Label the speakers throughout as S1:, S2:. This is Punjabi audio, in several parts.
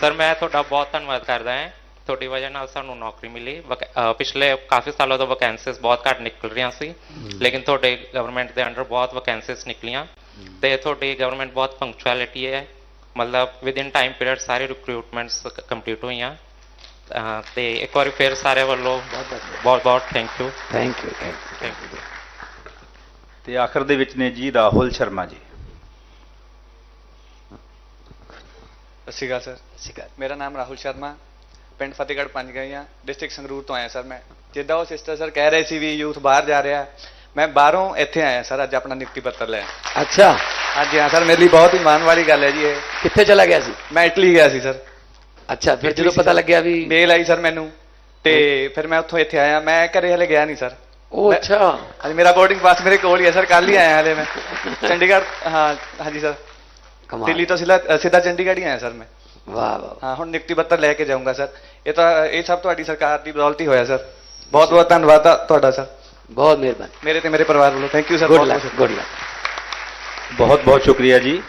S1: ਸਰ ਮੈਂ ਤੁਹਾਡਾ ਬਹੁਤ ਧੰਨਵਾਦ ਕਰਦਾ ਹਾਂ। ਤੁਹਾਡੀ ਵਜ੍ਹਾ ਨਾਲ ਸਾਨੂੰ ਨੌਕਰੀ ਮਿਲੀ। ਪਿਛਲੇ ਕਾਫੀ ਸਾਲਾਂ ਤੋਂ ਵੈਕੈਂਸੀਜ਼ ਬਹੁਤ ਘੱਟ ਨਿਕਲ ਰਹੀਆਂ ਸੀ। ਲੇਕਿਨ ਤੁਹਾਡੇ ਗਵਰਨਮੈਂਟ ਦੇ ਅੰਡਰ ਬਹੁਤ ਵੈਕੈਂਸੀਜ਼ ਨਿਕਲੀਆਂ। ਤੇ ਤੁਹਾਡੀ ਗਵਰਨਮੈਂਟ ਬਹੁਤ ਪੰਕਚੁਅਲਿਟੀ ਹੈ। ਮਤਲਬ ਵਿਦ ਇਨ ਟਾਈਮ ਪੀਰੀਅਡ ਸਾਰੇ ਰਿਕਰੂਟਮੈਂਟਸ ਕੰਪਲੀਟ ਹੋਈਆਂ। ਤੇ ਇੱਕ ਵਾਰੀ ਫਿਰ ਸਾਰੇ ਵੱਲੋਂ ਬਹੁਤ ਬਹੁਤ thank you
S2: thank you thank
S1: thank you
S3: ਤੇ ਆਖਰ ਦੇ ਵਿੱਚ ਨੇ ਜੀ ਰਾਹੁਲ ਸ਼ਰਮਾ ਜੀ।
S4: ਸਤਿ ਸ਼੍ਰੀ ਅਕਾਲ ਸਰ।
S2: ਯੂ
S4: ਮੇਰਾ ਨਾਮ ਰਾਹੁਲ ਸ਼ਰਮਾ ਪਿੰਡ ਫਤਿਹਗੜ੍ਹ ਪੰਜ ਗਈਆਂ ਡਿਸਟ੍ਰਿਕਟ ਸੰਗਰੂਰ ਤੋਂ ਆਇਆ ਸਰ ਮੈਂ। ਜਿੱਦਾਂ ਉਹ ਸਿਸਟਰ ਸਰ ਕਹਿ ਰਹੇ ਸੀ ਵੀ ਯੂਥ ਬਾਹਰ ਜਾ ਰਿਹਾ ਮੈਂ ਬਾਹਰੋਂ ਇੱਥੇ ਆਇਆ ਸਰ ਅੱਜ ਆਪਣਾ ਨਿਯੁਕਤੀ ਪੱਤਰ ਲੈਣ।
S2: ਅੱਛਾ।
S4: ਹਾਂਜੀ ਹਾਂ ਸਰ ਮੇਰੇ ਲਈ ਬਹੁਤ ਹੀ ਮਾਣ ਵਾਲੀ ਗੱਲ ਹੈ ਜੀ ਇਹ।
S2: ਕਿੱਥੇ ਚਲਾ ਗਿਆ ਸੀ?
S4: ਮੈਂ ਇਟਲੀ ਗਿਆ ਸੀ ਸਰ।
S2: ਅੱਛਾ ਫਿਰ ਜਦੋਂ ਪਤਾ। ਲੱਗਿਆ ਵੀ
S4: ਮੇਲ ਆਈ ਸਰ ਮੈਨੂੰ। ਤੇ ਫਿਰ ਮੈਂ ਉੱਥੋਂ ਇੱਥੇ ਆਇਆ ਮੈਂ ਘਰੇ ਹਲੇ ਗਿਆ ਨਹੀਂ ਸਰ।
S2: ਉਹ ਅੱਛਾ।
S4: ਹਾਂਜੀ ਮੇਰਾ ਬੋਰਡਿੰਗ ਪਾਸ ਮੇਰੇ ਕੋਲ ਹੀ ਹੈ ਸਰ ਕੱਲ ਹੀ ਆਇਆ ਹਲੇ ਮੈਂ। ਚੰਡੀਗੜ੍ਹ ਹਾਂ ਹਾਂਜੀ ਸਰ। ਦਿੱਲੀ ਤੋਂ ਸਿੱਧਾ ਸਿੱਧਾ ਚੰਡੀਗੜ੍ਹ ਹੀ ਆਇਆ ਸਰ ਮੈਂ।
S2: ਵਾਹ ਵਾਹ
S4: ਹਾਂ ਹੁਣ ਨਿਯੁਕਤੀ ਪੱਤਰ ਲੈ ਕੇ ਜਾਊਂਗਾ ਸਰ। ਇਹ ਤਾਂ ਇਹ ਸਭ ਤੁਹਾਡੀ ਸਰਕਾਰ ਦੀ ਬਦੌਲਤ ਹੀ ਹੋਇਆ ਸਰ। ਬਹੁਤ ਬਹੁਤ ਧੰਨਵਾਦ ਆ ਤੁਹਾਡਾ ਸਰ।
S2: ਬਹੁਤ ਮਿਹਰਬਾਨੀ।
S4: ਮੇਰੇ ਤੇ ਮੇਰੇ ਪਰਿਵਾਰ ਵੱਲੋਂ। ਥੈਂਕ ਯੂ ਸਰ
S2: ਗੁੱਡ
S4: ਬਹੁਤ
S2: ਲੱਕ
S4: ਬਹੁਤ
S2: ਗੁੱਡ ਲੱਕ
S3: ਬਹੁਤ ਬਹੁਤ ਸ਼ੁਕਰੀਆ ਜੀ।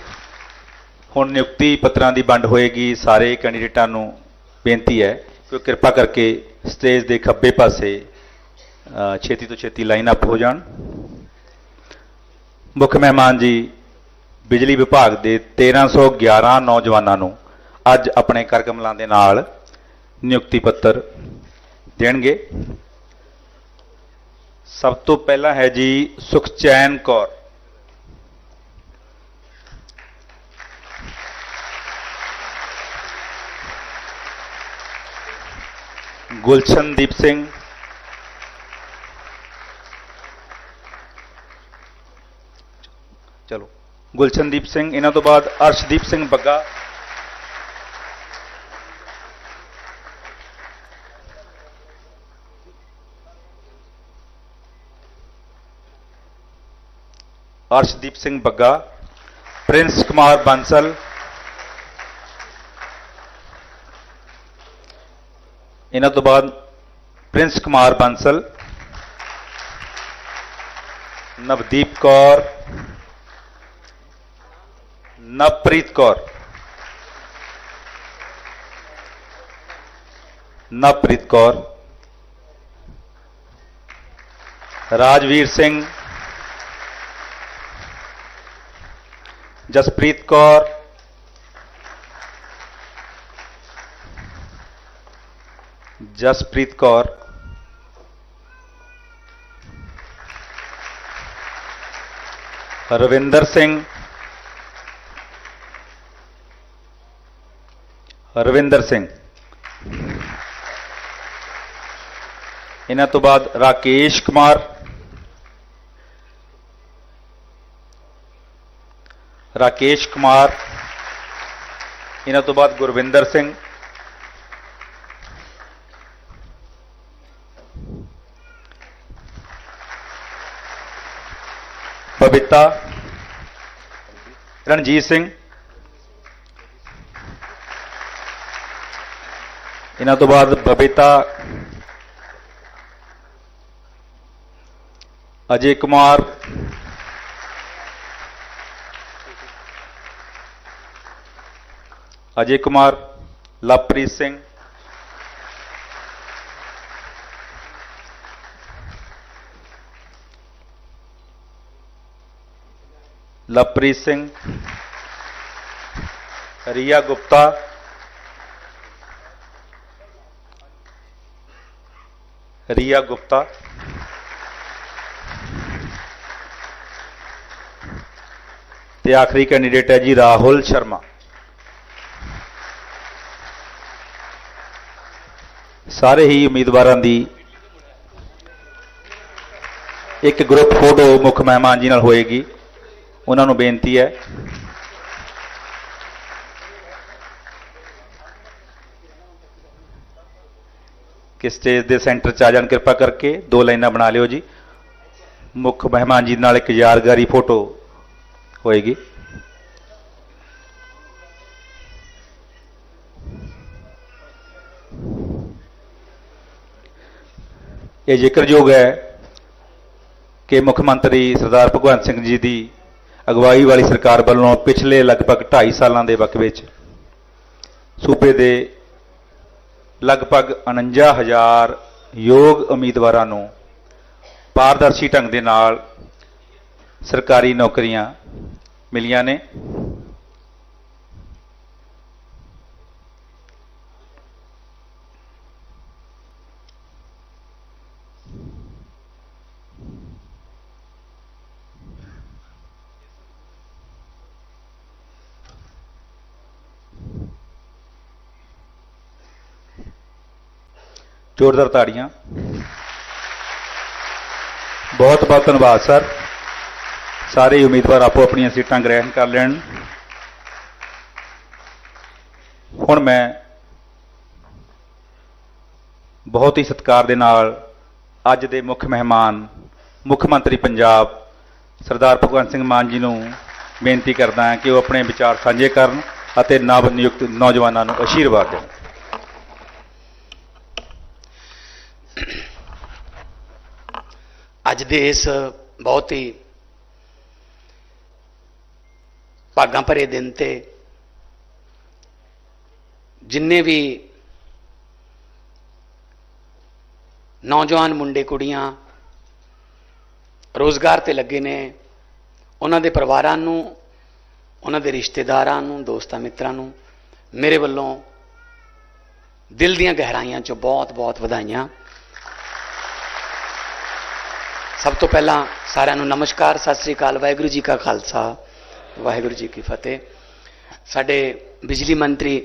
S3: ਹੁਣ ਨਿਯੁਕਤੀ ਪੱਤਰਾਂ ਦੀ ਵੰਡ ਹੋਏਗੀ। ਸਾਰੇ ਕੈਂਡੀਡੇਟਾਂ ਨੂੰ ਬੇਨਤੀ ਹੈ ਕਿ ਕਿਰਪਾ ਕਰਕੇ ਸਟੇਜ ਦੇ ਖੱਬੇ ਪਾਸੇ ਛੇਤੀ ਤੋਂ ਛੇਤੀ ਲਾਈਨ ਅਪ ਹੋ ਜਾਣ। ਮੁੱਖ ਮਹਿਮਾਨ ਜੀ ਬਿਜਲੀ ਵਿਭਾਗ ਦੇ 1311 ਨੌਜਵਾਨਾਂ ਨੂੰ ਅੱਜ ਆਪਣੇ ਕਰਕਮਲਾਂ ਦੇ ਨਾਲ ਨਿਯੁਕਤੀ ਪੱਤਰ ਦੇਣਗੇ। ਸਭ ਤੋਂ ਪਹਿਲਾਂ ਹੈ ਜੀ ਸੁਖਚੈਨ ਕੌਰ। ਗੁਲਸ਼ਨਦੀਪ ਸਿੰਘ। ਚਲੋ। ਗੁਲਸ਼ਨਦੀਪ ਸਿੰਘ ਇਹਨਾਂ ਤੋਂ ਬਾਅਦ ਅਰਸ਼ਦੀਪ ਸਿੰਘ ਬੱਗਾ ਅਰਸ਼ਦੀਪ ਸਿੰਘ ਬੱਗਾ ਪ੍ਰਿੰਸ ਕੁਮਾਰ ਬਾਂਸਲ ਇਹਨਾਂ ਤੋਂ ਬਾਅਦ ਪ੍ਰਿੰਸ ਕੁਮਾਰ ਬਾਂਸਲ ਨਵਦੀਪ ਕੌਰ ਨਵਪ੍ਰੀਤ ਕੌਰ ਨਵਪ੍ਰੀਤ ਕੌਰ ਰਾਜਵੀਰ ਸਿੰਘ ਜਸਪ੍ਰੀਤ ਕੌਰ ਜਸਪ੍ਰੀਤ ਕੌਰ ਰਵਿੰਦਰ ਸਿੰਘ ਰਵਿੰਦਰ ਸਿੰਘ ਇਹਨਾਂ ਤੋਂ ਬਾਅਦ ਰਾਕੇਸ਼ ਕੁਮਾਰ ਰਾਕੇਸ਼ ਕੁਮਾਰ ਇਹਨਾਂ ਤੋਂ ਬਾਅਦ ਗੁਰਵਿੰਦਰ ਸਿੰਘ ਬਬੀਤਾ ਰਣਜੀਤ ਸਿੰਘ ਇਹਨਾਂ ਤੋਂ ਬਾਅਦ ਬਬੀਤਾ ਅਜੇ ਕੁਮਾਰ ਅਜੇ ਕੁਮਾਰ ਲਵਪ੍ਰੀਤ ਸਿੰਘ ਲਵਪ੍ਰੀਤ ਸਿੰਘ ਰੀਆ ਗੁਪਤਾ ਰੀਆ ਗੁਪਤਾ। ਤੇ ਆਖਰੀ ਕੈਂਡੀਡੇਟ ਹੈ ਜੀ ਰਾਹੁਲ ਸ਼ਰਮਾ। ਸਾਰੇ ਹੀ ਉਮੀਦਵਾਰਾਂ ਦੀ ਇੱਕ ਗਰੁੱਪ ਫੋਟੋ ਮੁੱਖ ਮਹਿਮਾਨ ਜੀ ਨਾਲ ਹੋਏਗੀ। ਉਹਨਾਂ ਨੂੰ ਬੇਨਤੀ ਹੈ ਕਿ ਸਟੇਜ ਦੇ ਸੈਂਟਰ 'ਚ ਆ ਜਾਣ, ਕਿਰਪਾ ਕਰਕੇ ਦੋ ਲਾਈਨਾਂ ਬਣਾ ਲਿਓ ਜੀ। ਮੁੱਖ ਮਹਿਮਾਨ ਜੀ ਨਾਲ ਇੱਕ ਯਾਦਗਾਰੀ ਫੋਟੋ ਹੋਏਗੀ। ਇਹ ਜ਼ਿਕਰਯੋਗ ਹੈ ਕਿ ਮੁੱਖ ਮੰਤਰੀ ਸਰਦਾਰ ਭਗਵੰਤ ਸਿੰਘ ਜੀ ਦੀ ਅਗਵਾਈ ਵਾਲੀ ਸਰਕਾਰ ਵੱਲੋਂ ਪਿਛਲੇ ਲਗਭਗ 2.5 ਸਾਲਾਂ ਦੇ ਵਕਤ ਵਿੱਚ ਸੂਬੇ ਦੇ ਲਗਭਗ 49000 ਯੋਗ ਉਮੀਦਵਾਰਾਂ ਨੂੰ ਪਾਰਦਰਸ਼ੀ ਢੰਗ ਦੇ ਨਾਲ ਸਰਕਾਰੀ ਨੌਕਰੀਆਂ ਮਿਲੀਆਂ ਨੇ। ਜ਼ੋਰਦਾਰ ਤਾੜੀਆਂ। ਬਹੁਤ ਬਹੁਤ ਧੰਨਵਾਦ, ਸਰ। ਸਾਰੇ ਉਮੀਦਵਾਰ ਆਪੋ ਆਪਣੀਆਂ ਸੀਟਾਂ ਗ੍ਰਹਿਣ ਕਰ ਲੈਣ। ਹੁਣ ਮੈਂ ਬਹੁਤ ਹੀ ਸਤਿਕਾਰ ਦੇ ਨਾਲ ਅੱਜ ਦੇ ਮੁੱਖ ਮਹਿਮਾਨ, ਮੁੱਖ ਮੰਤਰੀ ਪੰਜਾਬ, ਸਰਦਾਰ ਭਗਵੰਤ ਸਿੰਘ ਮਾਨ ਜੀ ਨੂੰ ਬੇਨਤੀ ਕਰਦਾ ਹਾਂ ਕਿ ਉਹ ਆਪਣੇ ਵਿਚਾਰ ਸਾਂਝੇ ਕਰਨ ਅਤੇ ਨਵ ਨਿਯੁਕਤ ਨੌਜਵਾਨਾਂ ਨੂੰ ਆਸ਼ੀਰਵਾਦ ਦੇਣ।
S2: ਅੱਜ ਦੇ ਇਸ ਬਹੁਤ ਹੀ ਭਾਗਾਂ ਭਰੇ ਦਿਨ ਤੇ ਜਿੰਨੇ ਵੀ ਨੌਜਵਾਨ ਮੁੰਡੇ ਕੁੜੀਆਂ ਰੋਜ਼ਗਾਰ ਤੇ ਲੱਗੇ ਨੇ, ਉਹਨਾਂ ਦੇ ਪਰਿਵਾਰਾਂ ਨੂੰ, ਉਹਨਾਂ ਦੇ ਰਿਸ਼ਤੇਦਾਰਾਂ ਨੂੰ, ਦੋਸਤਾਂ ਮਿੱਤਰਾਂ ਨੂੰ, ਮੇਰੇ ਵੱਲੋਂ ਦਿਲ ਦੀਆਂ ਗਹਿਰਾਈਆਂ ਚੋਂ ਬਹੁਤ-ਬਹੁਤ ਵਧਾਈਆਂ। ਸਭ ਤੋਂ ਪਹਿਲਾਂ ਸਾਰਿਆਂ ਨੂੰ ਨਮਸਕਾਰ, ਸਤਿ ਸ੍ਰੀ ਅਕਾਲ, ਵਾਹਿਗੁਰੂ ਜੀ ਕਾ ਖਾਲਸਾ, ਵਾਹਿਗੁਰੂ ਜੀ ਕੀ ਫਤਿਹ। ਸਾਡੇ ਬਿਜਲੀ ਮੰਤਰੀ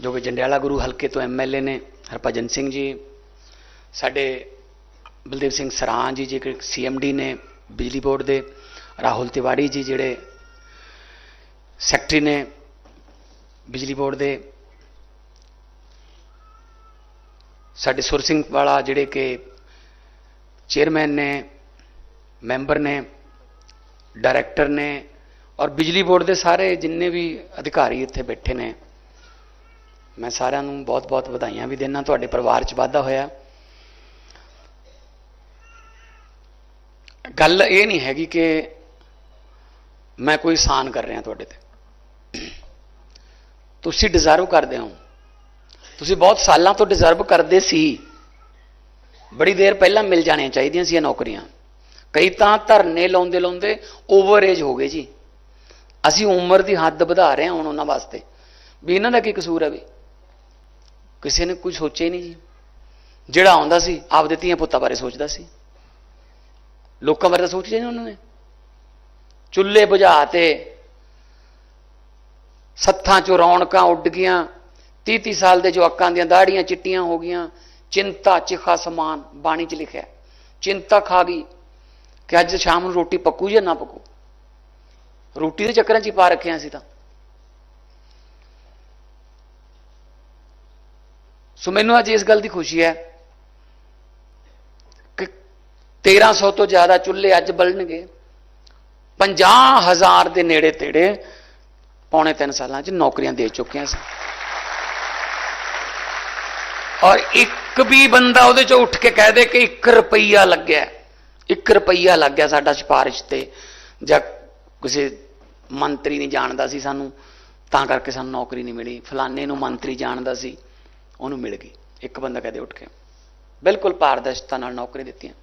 S2: ਜੋ ਕਿ ਜੰਡਿਆਲਾ ਗੁਰੂ ਹਲਕੇ ਤੋਂ ਐਮਐਲਏ ਨੇ, ਹਰਭਜਨ ਸਿੰਘ ਜੀ, ਸਾਡੇ ਬਲਦੇਵ ਸਿੰਘ ਸਰਾਂ ਜੀ, ਜਿਹੜੇ ਸੀਐਮਡੀ ਨੇ ਬਿਜਲੀ ਬੋਰਡ ਦੇ, ਰਾਹੁਲ ਤਿਵਾੜੀ ਜੀ ਜਿਹੜੇ ਸੈਕਟਰੀ ਨੇ ਬਿਜਲੀ ਬੋਰਡ ਦੇ, ਸਾਡੇ ਸੁਰ ਸਿੰਘ ਵਾਲਾ ਜਿਹੜੇ ਕਿ ਚੇਅਰਮੈਨ ਨੇ ਮੈਂਬਰ ਨੇ ਡਾਇਰੈਕਟਰ ਨੇ ਔਰ ਬਿਜਲੀ ਬੋਰਡ ਦੇ ਸਾਰੇ ਜਿੰਨੇ ਵੀ ਅਧਿਕਾਰੀ ਇੱਥੇ ਬੈਠੇ ਨੇ ਮੈਂ ਸਾਰਿਆਂ ਨੂੰ ਬਹੁਤ-ਬਹੁਤ ਵਧਾਈਆਂ ਵੀ ਦੇਣਾ ਤੁਹਾਡੇ ਪਰਿਵਾਰ 'ਚ ਵਾਧਾ ਹੋਇਆ ਗੱਲ ਇਹ ਨਹੀਂ ਹੈਗੀ ਕਿ ਮੈਂ ਕੋਈ ਸਾਨ ਕਰ ਰਿਹਾ ਤੁਹਾਡੇ ਤੇ ਤੁਸੀਂ ਡਿਜ਼ਰਵ ਕਰਦੇ ਹੋ ਤੁਸੀਂ ਬਹੁਤ ਸਾਲਾਂ ਤੋਂ ਡਿਜ਼ਰਵ ਕਰਦੇ ਸੀ ਬੜੀ ਦੇਰ ਪਹਿਲਾਂ ਮਿਲ ਜਾਣੀਆਂ ਚਾਹੀਦੀਆਂ ਸੀ ਇਹ ਨੌਕਰੀਆਂ। ਕਈ ਤਾਂ ਧਰਨੇ ਲਾਉਂਦੇ ਲਾਉਂਦੇ ਓਵਰ ਏਜ ਹੋ ਗਏ ਜੀ। ਅਸੀਂ ਉਮਰ ਦੀ ਹੱਦ ਵਧਾ ਰਹੇ ਹਾਂ ਹੁਣ ਉਹਨਾਂ ਵਾਸਤੇ। ਵੀ ਇਹਨਾਂ ਦਾ ਕੀ ਕਸੂਰ ਹੈ ਵੀ? ਕਿਸੇ ਨੇ ਕੁਝ ਸੋਚਿਆ ਹੀ ਨਹੀਂ ਜੀ। ਜਿਹੜਾ ਆਉਂਦਾ ਸੀ, ਆਪਦੇ ਧੀਆਂ ਪੁੱਤਾਂ ਬਾਰੇ ਸੋਚਦਾ ਸੀ। ਲੋਕਾਂ ਬਾਰੇ ਤਾਂ ਸੋਚਿਆ ਨਹੀਂ ਉਹਨਾਂ ਨੇ। ਚੁੱਲ੍ਹੇ ਬੁਝਾ ਤੇ ਸੱਥਾਂ ਚੋਂ ਰੌਣਕਾਂ ਉੱਡ ਗਈਆਂ। 30 30 ਸਾਲ ਦੇ ਜਵਾਕਾਂ ਦੀਆਂ ਦਾੜੀਆਂ ਚਿੱਟੀਆਂ ਹੋ ਗਈਆਂ। ਚਿੰਤਾ ਚਿਖਾ ਸਮਾਨ ਬਾਣੀ 'ਚ ਲਿਖਿਆ ਚਿੰਤਾ ਖਾ ਗਈ ਕਿ ਅੱਜ ਸ਼ਾਮ ਨੂੰ ਰੋਟੀ ਪੱਕੂ ਜਾਂ ਨਾ ਪੱਕੂ? ਰੋਟੀ ਦੇ ਚੱਕਰਾਂ 'ਚ ਹੀ ਪਾ ਰੱਖਿਆ ਸੀ ਤਾਂ। ਸੋ ਮੈਨੂੰ ਅੱਜ ਇਸ ਗੱਲ ਦੀ ਖੁਸ਼ੀ ਹੈ ਕਿ 1300 ਤੋਂ ਜ਼ਿਆਦਾ ਚੁੱਲ੍ਹੇ ਅੱਜ ਬਲਣਗੇ। 50000 ਦੇ ਨੇੜੇ ਤੇੜੇ ਪੌਣੇ 3 ਸਾਲਾਂ 'ਚ ਨੌਕਰੀਆਂ ਦੇ ਚੁੱਕੇ ਸੀ ਔਰ ਇੱਕ ਵੀ ਬੰਦਾ ਉਹਦੇ ਚੋਂ ਉੱਠ ਕੇ ਕਹਿ ਦੇ ਕਿ 1 ਰੁਪਈਆ ਲੱਗਿਆ 1 ਰੁਪਈਆ ਲੱਗ ਗਿਆ ਸਾਡਾ ਸਿਫਾਰਿਸ਼ ਤੇ, ਜਾਂ ਕਿਸੇ ਮੰਤਰੀ ਨਹੀਂ ਜਾਣਦਾ ਸੀ ਸਾਨੂੰ, ਤਾਂ ਕਰਕੇ ਸਾਨੂੰ ਨੌਕਰੀ ਨਹੀਂ ਮਿਲੀ। ਫਲਾਣੇ ਨੂੰ ਮੰਤਰੀ ਜਾਣਦਾ ਸੀ, ਉਹਨੂੰ ਮਿਲ ਗਈ। ਇੱਕ ਬੰਦਾ ਕਹਦੇ ਉੱਠ ਕੇ। ਬਿਲਕੁਲ ਪਾਰਦਰਸ਼ਤਾ ਨਾਲ ਨੌਕਰੀ ਦਿੱਤੀਆਂ।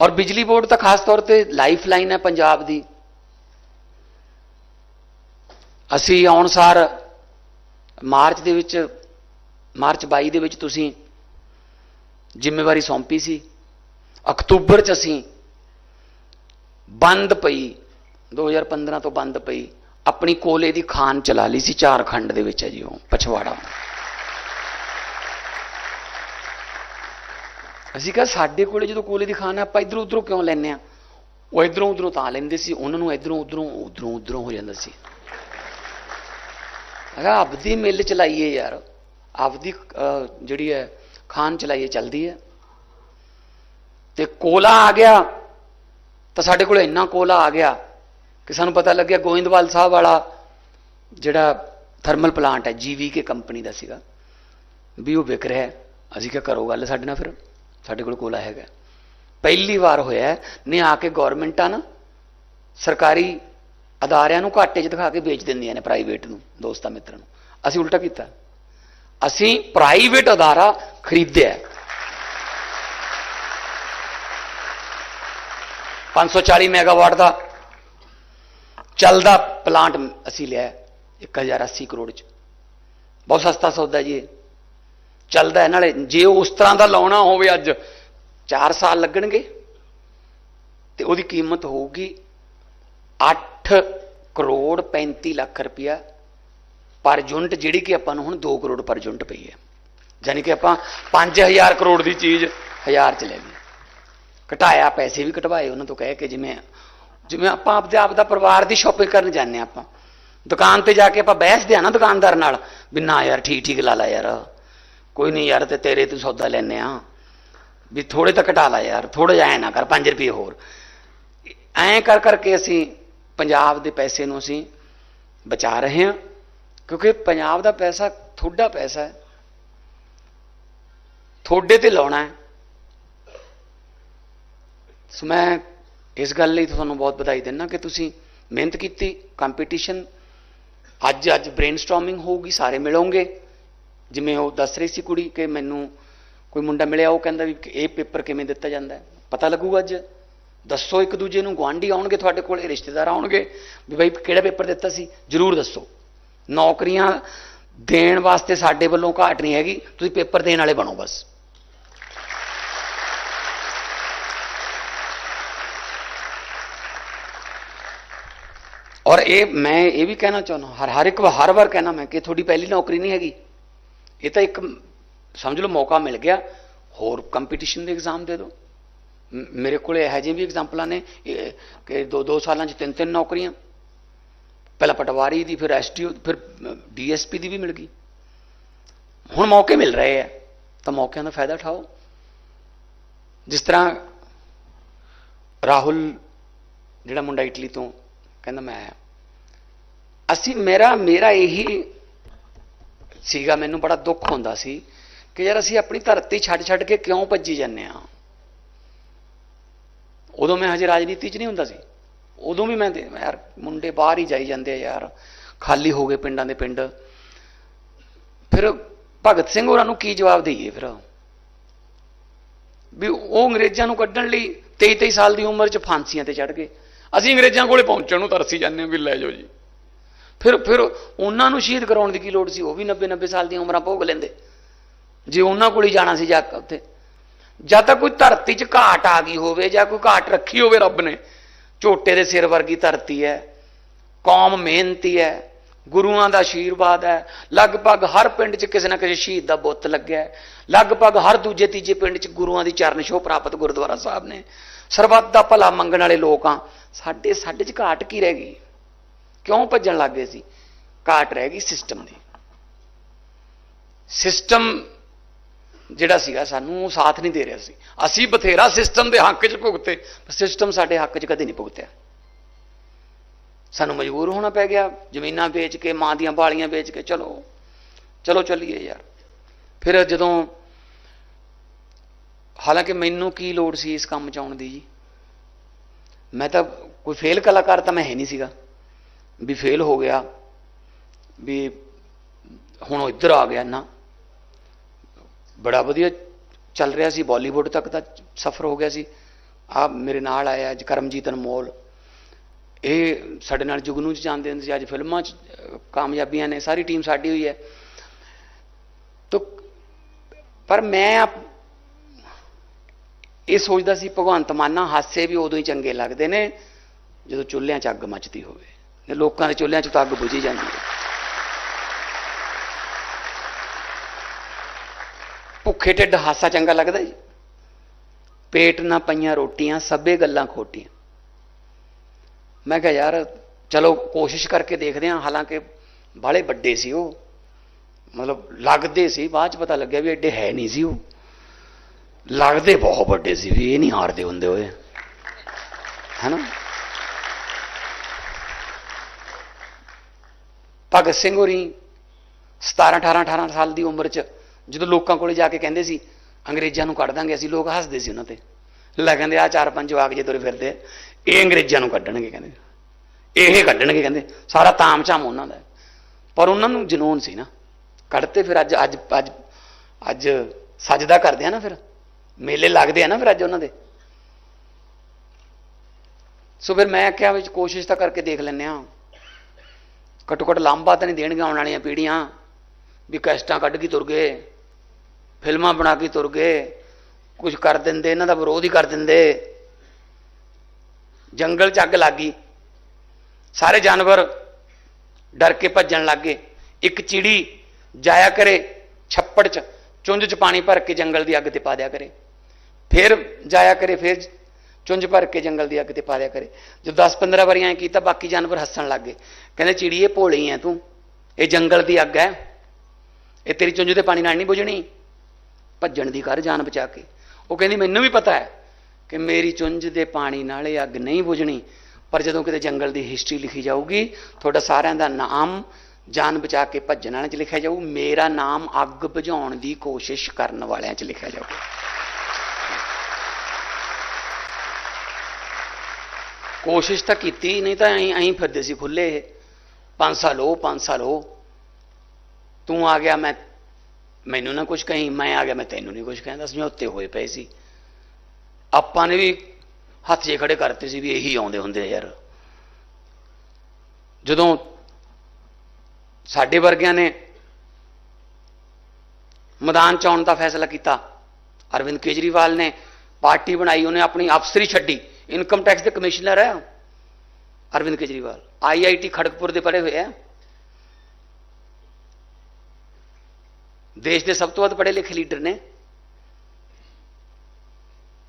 S2: ਔਰ ਬਿਜਲੀ ਬੋਰਡ ਤਾਂ ਖਾਸ ਤੌਰ ਤੇ ਲਾਈਫ ਲਾਈਨ ਹੈ ਪੰਜਾਬ ਦੀ। ਅਸੀਂ ਆਉਣ ਸਾਰ ਮਾਰਚ ਦੇ ਵਿੱਚ, ਮਾਰਚ 22 ਦੇ ਵਿੱਚ ਤੁਸੀਂ ਜ਼ਿੰਮੇਵਾਰੀ ਸੌਂਪੀ ਸੀ। ਅਕਤੂਬਰ ਚ ਅਸੀਂ ਬੰਦ ਪਈ 2015 ਤੋਂ ਬੰਦ ਪਈ, ਆਪਣੀ ਕੋਲੇ ਦੀ ਖਾਨ ਚਲਾ ਲਈ ਸੀ, ਝਾਰਖੰਡ ਦੇ ਵਿੱਚ ਹੈ ਜੀ ਉਹ, ਪਛਵਾੜਾ। ਅਸੀਂ ਕਿਹਾ ਸਾਡੇ ਕੋਲੇ ਜਦੋਂ ਕੋਲੇ ਦੀ ਖਾਨ ਹੈ, ਆਪਾਂ ਇਧਰੋਂ ਉਧਰੋਂ ਕਿਉਂ ਲੈਨੇ ਆ ਉਹ ਇਧਰੋਂ ਉਧਰੋਂ ਤਾਂ ਲੈਂਦੇ ਸੀ, ਉਹਨਾਂ ਨੂੰ ਇਧਰੋਂ ਉਧਰੋਂ ਉਧਰੋਂ ਉਧਰੋਂ ਹੋ ਜਾਂਦਾ ਸੀ। ਅਗਾ ਆਪਦੀ ਮਿੱਲ ਚਲਾਈਏ ਯਾਰ। ਆਪਦੀ ਜਿਹੜੀ ਹੈ, ਖਾਨ ਚਲਾਈਏ, ਚੱਲਦੀ ਹੈ। ਤੇ ਕੋਲਾ ਆ ਗਿਆ। ਤਾਂ ਸਾਡੇ ਕੋਲ ਇੰਨਾ ਕੋਲਾ ਆ ਗਿਆ ਕਿ ਸਾਨੂੰ ਪਤਾ ਲੱਗਿਆ ਗੋਇੰਦਵਾਲ ਸਾਹਿਬ ਵਾਲਾ ਜਿਹੜਾ ਥਰਮਲ ਪਲਾਂਟ ਹੈ ਜੀਵੀਕੇ ਕੰਪਨੀ ਦਾ ਸੀਗਾ। ਵੀ ਉਹ ਵਿਕ ਰਿਹਾ ਅਸੀਂ ਕਿਹਾ ਕਰੋ ਗੱਲ ਸਾਡੇ ਨਾਲ ਫਿਰ। ਸਾਡੇ ਕੋਲ ਕੋਲਾ ਹੈਗਾ। ਪਹਿਲੀ ਵਾਰ ਹੋਇਆ ਨੇ ਆ ਕੇ ਗਵਰਨਮੈਂਟਾਂ ਨਾ, ਸਰਕਾਰੀ ਅਦਾਰਿਆਂ ਨੂੰ ਘਾਟੇ 'ਚ ਦਿਖਾ ਕੇ ਵੇਚ ਦਿੰਦੀਆਂ ਨੇ ਪ੍ਰਾਈਵੇਟ ਨੂੰ, ਦੋਸਤਾਂ ਮਿੱਤਰਾਂ ਨੂੰ। ਅਸੀਂ ਉਲਟਾ ਕੀਤਾ। ਅਸੀਂ ਪ੍ਰਾਈਵੇਟ ਅਦਾਰਾ ਖਰੀਦਿਆ 540 ਮੈਗਾਵਾਟ ਦਾ ਚੱਲਦਾ ਪਲਾਂਟ ਅਸੀਂ ਲਿਆ 1080 ਕਰੋੜ ਚ। ਬਹੁਤ ਸਸਤਾ ਸੌਦਾ ਜੀ ਇਹ। ਚੱਲਦਾ ਹੈ। ਨਾਲੇ ਜੇ ਉਸ ਤਰ੍ਹਾਂ ਦਾ ਲਾਉਣਾ ਹੋਵੇ ਅੱਜ 4 ਸਾਲ ਲੱਗਣਗੇ। ਤੇ ਉਹਦੀ ਕੀਮਤ ਹੋਊਗੀ 8 ਕਰੋੜ 35 ਲੱਖ ਰੁਪਇਆ ਪਰ ਯੂਨਿਟ ਜਿਹੜੀ ਕਿ ਆਪਾਂ ਨੂੰ ਹੁਣ 2 ਕਰੋੜ ਪਰ ਯੂਨਿਟ ਪਈ ਹੈ। ਯਾਨੀ ਕਿ ਆਪਾਂ 5000 ਕਰੋੜ ਦੀ ਚੀਜ਼ 1000 ਚ ਲੈ ਗਏ ਘਟਾਇਆ, ਪੈਸੇ ਵੀ ਘਟਵਾਏ ਉਹਨਾਂ ਤੋਂ ਕਹਿ ਕੇ ਜਿਵੇਂ ਜਿਵੇਂ ਆਪਾਂ ਆਪਦੇ ਆਪ ਦਾ ਪਰਿਵਾਰ ਦੀ ਸ਼ਾਪਿੰਗ ਕਰਨ ਜਾਂਦੇ ਹਾਂ ਆਪਾਂ। ਦੁਕਾਨ ਤੇ ਜਾ ਕੇ ਆਪਾਂ ਬਹਿਸਦੇ ਆ ਨਾ ਦੁਕਾਨਦਾਰ ਨਾਲ ਵੀ ਨਾ ਯਾਰ ਠੀਕ ਠੀਕ ਲਾ ਲਾ ਯਾਰ। ਕੋਈ ਨਹੀਂ ਯਾਰ ਤੇ ਤੇਰੇ ਤੋਂ ਸੌਦਾ ਲੈਨੇ ਆ ਵੀ ਥੋੜੇ ਤਾਂ ਘਟਾ ਲਾ ਯਾਰ ਥੋੜਾ ਜਿਹਾ ਐ ਨਾ ਕਰ 5 ਰੁਪਏ ਹੋਰ। ਐਂ ਕਰ ਕਰਕੇ ਅਸੀਂ ਪੰਜਾਬ ਦੇ ਪੈਸੇ ਨੂੰ ਅਸੀਂ ਬਚਾ ਰਹੇ ਹਾਂ, ਕਿਉਂਕਿ ਪੰਜਾਬ ਦਾ ਪੈਸਾ ਤੁਹਾਡਾ ਪੈਸਾ ਹੈ। ਤੁਹਾਡੇ ਤੇ ਲਾਉਣਾ ਹੈ। ਸੋ ਮੈਂ ਇਸ ਗੱਲ ਲਈ ਤੁਹਾਨੂੰ ਬਹੁਤ ਵਧਾਈ ਦਿੰਦਾ ਕਿ ਤੁਸੀਂ ਮਿਹਨਤ ਕੀਤੀ ਕੰਪੀਟੀਸ਼ਨ ਅੱਜ ਅੱਜ ਬ੍ਰੇਨਸਟਾਰਮਿੰਗ ਹੋਊਗੀ, ਸਾਰੇ ਮਿਲੋਗੇ। ਜਿਵੇਂ ਉਹ ਦੱਸ ਰਹੀ ਸੀ ਕੁੜੀ ਕਿ ਮੈਨੂੰ ਕੋਈ ਮੁੰਡਾ ਮਿਲਿਆ, ਉਹ ਕਹਿੰਦਾ ਵੀ ਇਹ ਪੇਪਰ ਕਿਵੇਂ ਦਿੱਤਾ ਜਾਂਦਾ ਹੈ। ਪਤਾ ਲੱਗੂਗਾ ਅੱਜ। ਦੱਸੋ ਇੱਕ ਦੂਜੇ ਨੂੰ, ਗੁਆਂਢੀ ਆਉਣਗੇ ਤੁਹਾਡੇ ਕੋਲੇ ਰਿਸ਼ਤੇਦਾਰ ਆਉਣਗੇ, ਵੀ ਬਈ ਕਿਹੜਾ ਪੇਪਰ ਦਿੱਤਾ ਸੀ? ਜਰੂਰ ਦੱਸੋ। ਨੌਕਰੀਆਂ ਦੇਣ ਵਾਸਤੇ ਸਾਡੇ ਵੱਲੋਂ ਘਾਟ ਨਹੀਂ ਹੈਗੀ, ਤੁਸੀਂ ਪੇਪਰ ਦੇਣ ਵਾਲੇ ਬਣੋ ਬਸ। ਔਰ ਇਹ ਮੈਂ ਇਹ ਵੀ ਕਹਿਣਾ ਚਾਹੁੰਦਾ ਹਰ ਹਰ ਇੱਕ ਵਾਰ ਹਰ ਵਾਰ ਕਹਿਣਾ ਮੈਂ ਕਿ ਤੁਹਾਡੀ ਪਹਿਲੀ ਨੌਕਰੀ ਨਹੀਂ ਹੈਗੀ। ਇਹ ਤਾਂ ਇੱਕ, ਸਮਝ ਲਓ, ਮੌਕਾ ਮਿਲ ਗਿਆ, ਹੋਰ ਕੰਪੀਟੀਸ਼ਨ ਦੇ ਐਗਜ਼ਾਮ ਦੇ ਦਿਓ। ਮੇਰੇ ਕੋਲ ਇਹੋ ਜਿਹੇ ਵੀ ਐਗਜ਼ਾਮਪਲਾਂ ਨੇ ਕਿ ਦੋ ਦੋ ਸਾਲਾਂ 'ਚ ਤਿੰਨ ਤਿੰਨ ਨੌਕਰੀਆਂ। ਪਹਿਲਾਂ ਪਟਵਾਰੀ ਦੀ, ਫਿਰ ਐਸਟੀਓ ਫਿਰ ਡੀਐਸਪੀ ਦੀ ਵੀ ਮਿਲ ਗਈ। ਹੁਣ ਮੌਕੇ ਮਿਲ ਰਹੇ ਆ, ਤਾਂ ਮੌਕਿਆਂ ਦਾ ਫਾਇਦਾ ਉਠਾਓ। ਜਿਸ ਤਰ੍ਹਾਂ ਰਾਹੁਲ, ਜਿਹੜਾ ਮੁੰਡਾ ਇਟਲੀ ਤੋਂ ਕਹਿੰਦਾ ਮੈਂ ਆਇਆ। ਅਸੀਂ, ਮੇਰਾ ਮੇਰਾ ਇਹੀ ਸੀਗਾ, ਮੈਨੂੰ ਬੜਾ ਦੁੱਖ ਹੁੰਦਾ ਸੀ ਕਿ ਯਾਰ ਅਸੀਂ ਆਪਣੀ ਧਰਤੀ ਛੱਡ ਛੱਡ ਕੇ ਕਿਉਂ ਭੱਜੀ ਜਾਂਦੇ ਆ ਉਦੋਂ ਮੈਂ ਹਜੇ ਰਾਜਨੀਤੀ 'ਚ ਨਹੀਂ ਹੁੰਦਾ ਸੀ। ਉਦੋਂ ਵੀ ਮੈਂ ਯਾਰ ਮੁੰਡੇ ਬਾਹਰ ਹੀ ਜਾਈ ਜਾਂਦੇ ਆ ਯਾਰ। ਖਾਲੀ ਹੋ ਗਏ ਪਿੰਡਾਂ ਦੇ ਪਿੰਡ। ਫਿਰ ਭਗਤ ਸਿੰਘ ਹੋਰਾਂ ਨੂੰ ਕੀ ਜਵਾਬ ਦਈਏ ਫਿਰ? ਵੀ ਉਹ ਅੰਗਰੇਜ਼ਾਂ ਨੂੰ ਕੱਢਣ ਲਈ 23 23 ਸਾਲ ਦੀ ਉਮਰ 'ਚ ਫਾਂਸੀਆਂ ਤੇ ਚੜ ਗਏ। ਅਸੀਂ ਅੰਗਰੇਜ਼ਾਂ ਕੋਲੇ ਪਹੁੰਚਣ ਨੂੰ ਤਰਸੀ ਜਾਂਦੇ ਹਾਂ ਵੀ ਲੈ ਜਾਓ ਜੀ। ਫਿਰ ਫਿਰ ਉਹਨਾਂ ਨੂੰ ਸ਼ਹੀਦ ਕਰਾਉਣ ਦੀ ਕੀ ਲੋੜ ਸੀ? ਉਹ ਵੀ 90 90 ਸਾਲ ਦੀਆਂ ਉਮਰਾਂ ਭੋਗ ਲੈਂਦੇ। ਜੇ ਉਹਨਾਂ ਕੋਲ ਹੀ ਜਾਣਾ ਸੀ ਜਾ ਕੇ ਉੱਥੇ। ਜਾਂ ਤਾਂ ਕੋਈ ਧਰਤੀ 'ਚ ਘਾਟ ਆ ਗਈ ਹੋਵੇ ਜਾਂ ਕੋਈ ਘਾਟ ਰੱਖੀ ਹੋਵੇ ਰੱਬ ਨੇ, ਝੋਟੇ ਦੇ ਸਿਰ ਵਰਗੀ ਧਰਤੀ ਹੈ, ਕੌਮ ਮਿਹਨਤੀ ਹੈ, ਗੁਰੂਆਂ ਦਾ ਆਸ਼ੀਰਵਾਦ ਹੈ, ਲਗਭਗ ਹਰ ਪਿੰਡ 'ਚ ਕਿਸੇ ਨਾ ਕਿਸੇ ਸ਼ਹੀਦ ਦਾ ਬੁੱਤ ਲੱਗਿਆ ਲਗਭਗ ਹਰ ਦੂਜੇ ਤੀਜੇ ਪਿੰਡ 'ਚ ਗੁਰੂਆਂ ਦੀ ਚਰਨ ਛੋਹ ਪ੍ਰਾਪਤ ਗੁਰਦੁਆਰਾ ਸਾਹਿਬ ਨੇ। ਸਰਬੱਤ ਦਾ ਭਲਾ ਮੰਗਣ ਵਾਲੇ ਲੋਕ ਆ ਸਾਡੇ ਸਾਡੇ 'ਚ ਘਾਟ ਕੀ ਰਹਿ ਗਈ? ਕਿਉਂ ਭੱਜਣ ਲੱਗ ਗਏ ਸੀ? ਘਾਟ ਰਹਿ ਗਈ ਸਿਸਟਮ ਦੀ। ਸਿਸਟਮ ਜਿਹੜਾ ਸੀਗਾ ਸਾਨੂੰ ਉਹ ਸਾਥ ਨਹੀਂ ਦੇ ਰਿਹਾ ਸੀ। ਅਸੀਂ ਬਥੇਰਾ ਸਿਸਟਮ ਦੇ ਹੱਕ 'ਚ ਭੁਗਤੇ ਸਿਸਟਮ ਸਾਡੇ ਹੱਕ 'ਚ ਕਦੇ ਨਹੀਂ ਭੁਗਤਿਆ। ਸਾਨੂੰ ਮਜਬੂਰ ਹੋਣਾ ਪੈ ਗਿਆ, ਜ਼ਮੀਨਾਂ ਵੇਚ ਕੇ, ਮਾਂ ਦੀਆਂ ਬਾਲੀਆਂ ਵੇਚ ਕੇ, ਚਲੋ ਚਲੋ ਚੱਲੀਏ ਯਾਰ। ਫਿਰ ਜਦੋਂ, ਹਾਲਾਂਕਿ ਮੈਨੂੰ ਕੀ ਲੋੜ ਸੀ ਇਸ ਕੰਮ 'ਚ ਆਉਣ ਦੀ ਜੀ? ਮੈਂ ਤਾਂ ਕੋਈ ਫੇਲ ਕਲਾਕਾਰ ਤਾਂ ਮੈਂ ਹੈ ਨਹੀਂ ਸੀਗਾ। ਵੀ ਫੇਲ ਹੋ ਗਿਆ, ਵੀ ਹੁਣ ਇੱਧਰ ਆ ਗਿਆ ਨਾ। ਬੜਾ ਵਧੀਆ ਚੱਲ ਰਿਹਾ ਸੀ ਬਾਲੀਵੁੱਡ ਤੱਕ ਦਾ ਸਫ਼ਰ ਹੋ ਗਿਆ ਸੀ। ਆ ਮੇਰੇ ਨਾਲ ਆਇਆ ਅੱਜ ਕਰਮਜੀਤ ਅਨਮੋਲ। ਇਹ ਸਾਡੇ ਨਾਲ ਜੁਗਨੂ ਚ ਜਾਂਦੇ ਹੁੰਦੇ ਸੀ, ਅੱਜ ਫਿਲਮਾਂ ਚ ਕਾਮਯਾਬੀਆਂ ਨੇ, ਸਾਰੀ ਟੀਮ ਸਾਡੀ ਹੋਈ ਹੈ। ਤੋ ਪਰ ਮੈਂ ਆਪ- ਇਹ ਸੋਚਦਾ ਸੀ, ਭਗਵੰਤ ਮਾਨਾ ਹਾਸੇ ਵੀ ਉਦੋਂ ਹੀ ਚੰਗੇ ਲੱਗਦੇ ਨੇ, ਜਦੋਂ ਚੁੱਲ੍ਹਿਆਂ 'ਚ ਅੱਗ ਮੱਚਦੀ ਹੋਵੇ। ਲੋਕਾਂ ਦੇ ਚੁੱਲ੍ਹਿਆਂ 'ਚ ਤਾਂ ਅੱਗ ਬੁਝੀ ਜਾਂਦੀ ਹੈ। ਭੁੱਖੇ ਢਿੱਡ ਹਾਸਾ ਚੰਗਾ ਲੱਗਦਾ ਜੀ? ਪੇਟ ਨਾ ਪਈਆਂ ਰੋਟੀਆਂ, ਸਭੇ ਗੱਲਾਂ ਖੋਟੀਆਂ। ਮੈਂ ਕਿਹਾ, ਯਾਰ, ਚਲੋ, ਕੋਸ਼ਿਸ਼ ਕਰਕੇ ਦੇਖਦੇ ਹਾਂ। ਹਾਲਾਂਕਿ ਬਾਲੇ ਵੱਡੇ ਸੀ ਉਹ। ਮਤਲਬ ਲੱਗਦੇ ਸੀ, ਬਾਅਦ ਚ ਪਤਾ ਲੱਗਿਆ ਵੀ ਐਡੇ ਹੈ ਨਹੀਂ ਸੀ ਉਹ। ਲੱਗਦੇ ਬਹੁਤ ਵੱਡੇ ਸੀ ਵੀ, ਇਹ ਨਹੀਂ ਹਾਰਦੇ ਹੁੰਦੇ ਹੋਏ। ਹੈਨਾ? ਭਗਤ ਸਿੰਘ ਹੋਰੀ 17 18 18 ਸਾਲ ਦੀ ਉਮਰ 'ਚ ਜਦੋਂ ਲੋਕਾਂ ਕੋਲੇ ਜਾ ਕੇ ਕਹਿੰਦੇ ਸੀ, ਅੰਗਰੇਜ਼ਾਂ ਨੂੰ ਕੱਢ ਦਾਂਗੇ, ਅਸੀਂ ਲੋਕ ਹੱਸਦੇ ਸੀ ਉਹਨਾਂ ਤੇ। ਲੈ ਕਹਿੰਦੇ ਆ ਚਾਰ ਪੰਜ ਜਵਾਕ ਜੇ ਤੁਰੇ ਫਿਰਦੇ, ਇਹ ਅੰਗਰੇਜ਼ਾਂ ਨੂੰ ਕੱਢਣਗੇ, ਕਹਿੰਦੇ। ਇਹ ਕੱਢਣਗੇ, ਕਹਿੰਦੇ। ਸਾਰਾ ਤਾਮ ਝਾਮ ਉਹਨਾਂ ਦਾ। ਪਰ ਉਹਨਾਂ ਨੂੰ ਜਨੂਨ ਸੀ ਨਾ। ਕੱਢਤੇ ਫਿਰ ਅੱਜ ਅੱਜ ਅੱਜ ਅੱਜ ਸਜਦਾ ਕਰਦੇ ਆ ਨਾ ਫਿਰ। ਮੇਲੇ ਲੱਗਦੇ ਆ ਨਾ ਫਿਰ ਅੱਜ ਉਹਨਾਂ ਦੇ। ਸੋ ਫਿਰ ਮੈਂ ਕਿਹਾ ਵਿੱਚ ਕੋਸ਼ਿਸ਼ ਤਾਂ ਕਰਕੇ ਦੇਖ ਲੈਂਦੇ ਆ ਘੱਟੋ ਘੱਟ ਲਾਂਬਾ ਤਾਂ ਨਹੀਂ ਦੇਣਗੀਆਂ ਆਉਣ ਵਾਲੀਆਂ ਪੀੜ੍ਹੀਆਂ। ਵੀ ਕਸ਼ਟਾਂ ਕੱਢ ਕੇ ਤੁਰ ਗਏ। ਫਿਲਮਾਂ ਬਣਾ ਕੇ ਤੁਰ ਗਏ ਕੁਝ ਕਰ ਦਿੰਦੇ, ਇਹਨਾਂ ਦਾ ਵਿਰੋਧ ਹੀ ਕਰ ਦਿੰਦੇ। ਜੰਗਲ 'ਚ ਅੱਗ ਲੱਗ ਗਈ। ਸਾਰੇ ਜਾਨਵਰ ਡਰ ਕੇ ਭੱਜਣ ਲੱਗ ਗਏ। ਇੱਕ ਚਿੜੀ ਜਾਇਆ ਕਰੇ ਛੱਪੜ 'ਚ, ਚੁੰਝ 'ਚ ਪਾਣੀ ਭਰ ਕੇ ਜੰਗਲ ਦੀ ਅੱਗ ਤੇ ਪਾ ਦਿਆ ਕਰੇ। ਫਿਰ ਜਾਇਆ ਕਰੇ, ਫਿਰ ਚੁੰਝ ਭਰ ਕੇ ਜੰਗਲ ਦੀ ਅੱਗ ਤੇ ਪਾ ਦਿਆ ਕਰੇ। ਜਦ 10-15 ਵਾਰੀ ਐਂ ਕੀਤਾ, ਬਾਕੀ ਜਾਨਵਰ ਹੱਸਣ ਲੱਗ ਗਏ। ਕਹਿੰਦੇ ਇਹ ਭੋਲੀ ਐ ਤੂੰ। ਇਹ ਜੰਗਲ ਦੀ ਅੱਗ ਹੈ ਇਹ ਤੇਰੀ ਚੁੰਝ ਤੇ ਪਾਣੀ ਨਾਲ ਨਹੀਂ ਬੁਝਣੀ। ਭੱਜਣ ਦੀ ਕਰ ਜਾਨ ਬਚਾ ਕੇ। ਉਹ ਕਹਿੰਦੀ, ਮੈਨੂੰ ਵੀ ਪਤਾ ਹੈ ਕਿ ਮੇਰੀ ਚੁੰਝ ਦੇ ਪਾਣੀ ਨਾਲ ਇਹ ਅੱਗ ਨਹੀਂ ਬੁਝਣੀ, ਪਰ ਜਦੋਂ ਕਿਤੇ ਜੰਗਲ ਦੀ ਹਿਸਟਰੀ ਲਿਖੀ ਜਾਊਗੀ, ਤੁਹਾਡਾ ਸਾਰਿਆਂ ਦਾ ਨਾਮ ਜਾਨ ਬਚਾ ਕੇ ਭੱਜਣ ਵਾਲਿਆਂ 'ਚ ਲਿਖਿਆ ਜਾਊ। ਮੇਰਾ ਨਾਮ ਅੱਗ ਬੁਝਾਉਣ ਦੀ ਕੋਸ਼ਿਸ਼ ਕਰਨ ਵਾਲਿਆਂ 'ਚ ਲਿਖਿਆ ਜਾਊਗਾ। ਕੋਸ਼ਿਸ਼ ਤਾਂ ਕੀਤੀ, ਨਹੀਂ ਤਾਂ ਐਂ ਐਂ ਫਿਰਦੇ ਸੀ ਖੁੱਲੇ ਪੰਜ ਸਾਲ ਉਹ ਪੰਜ ਸਾਲ ਉਹ ਤੂੰ ਆ ਗਿਆ, ਮੈਂ ਮੈਨੂੰ ਨਾ ਕੁਝ ਕਹੀਂ, ਮੈਂ ਆ ਗਿਆ, ਮੈਂ ਤੈਨੂੰ ਨਹੀਂ ਕੁਝ ਕਹਿੰਦਾ, ਸਮਝੌਤੇ ਹੋਏ ਪਏ ਸੀ। ਆਪਾਂ ਨੇ ਵੀ ਹੱਥ ਜੇ ਖੜੇ ਕਰਤੇ ਸੀ ਵੀ ਇਹੀ ਆਉਂਦੇ ਹੁੰਦੇ ਯਾਰ। ਜਦੋਂ ਸਾਡੇ ਵਰਗਿਆਂ ਨੇ ਮੈਦਾਨ ਚ ਆਉਣ ਦਾ ਫੈਸਲਾ ਕੀਤਾ, ਅਰਵਿੰਦ ਕੇਜਰੀਵਾਲ ਨੇ ਪਾਰਟੀ ਬਣਾਈ, ਉਹਨੇ ਆਪਣੀ ਅਫਸਰੀ ਛੱਡੀ, ਇਨਕਮ ਟੈਕਸ ਦੇ ਕਮਿਸ਼ਨਰ ਹੈ ਅਰਵਿੰਦ ਕੇਜਰੀਵਾਲ ਆਈਆਈਟੀ ਖੜਕਪੁਰ ਦੇ ਪੜ੍ਹੇ ਹੋਏ ਆ। ਦੇਸ਼ ਦੇ ਸਭ ਤੋਂ ਵੱਧ ਪੜ੍ਹੇ ਲਿਖੇ ਲੀਡਰ ਨੇ।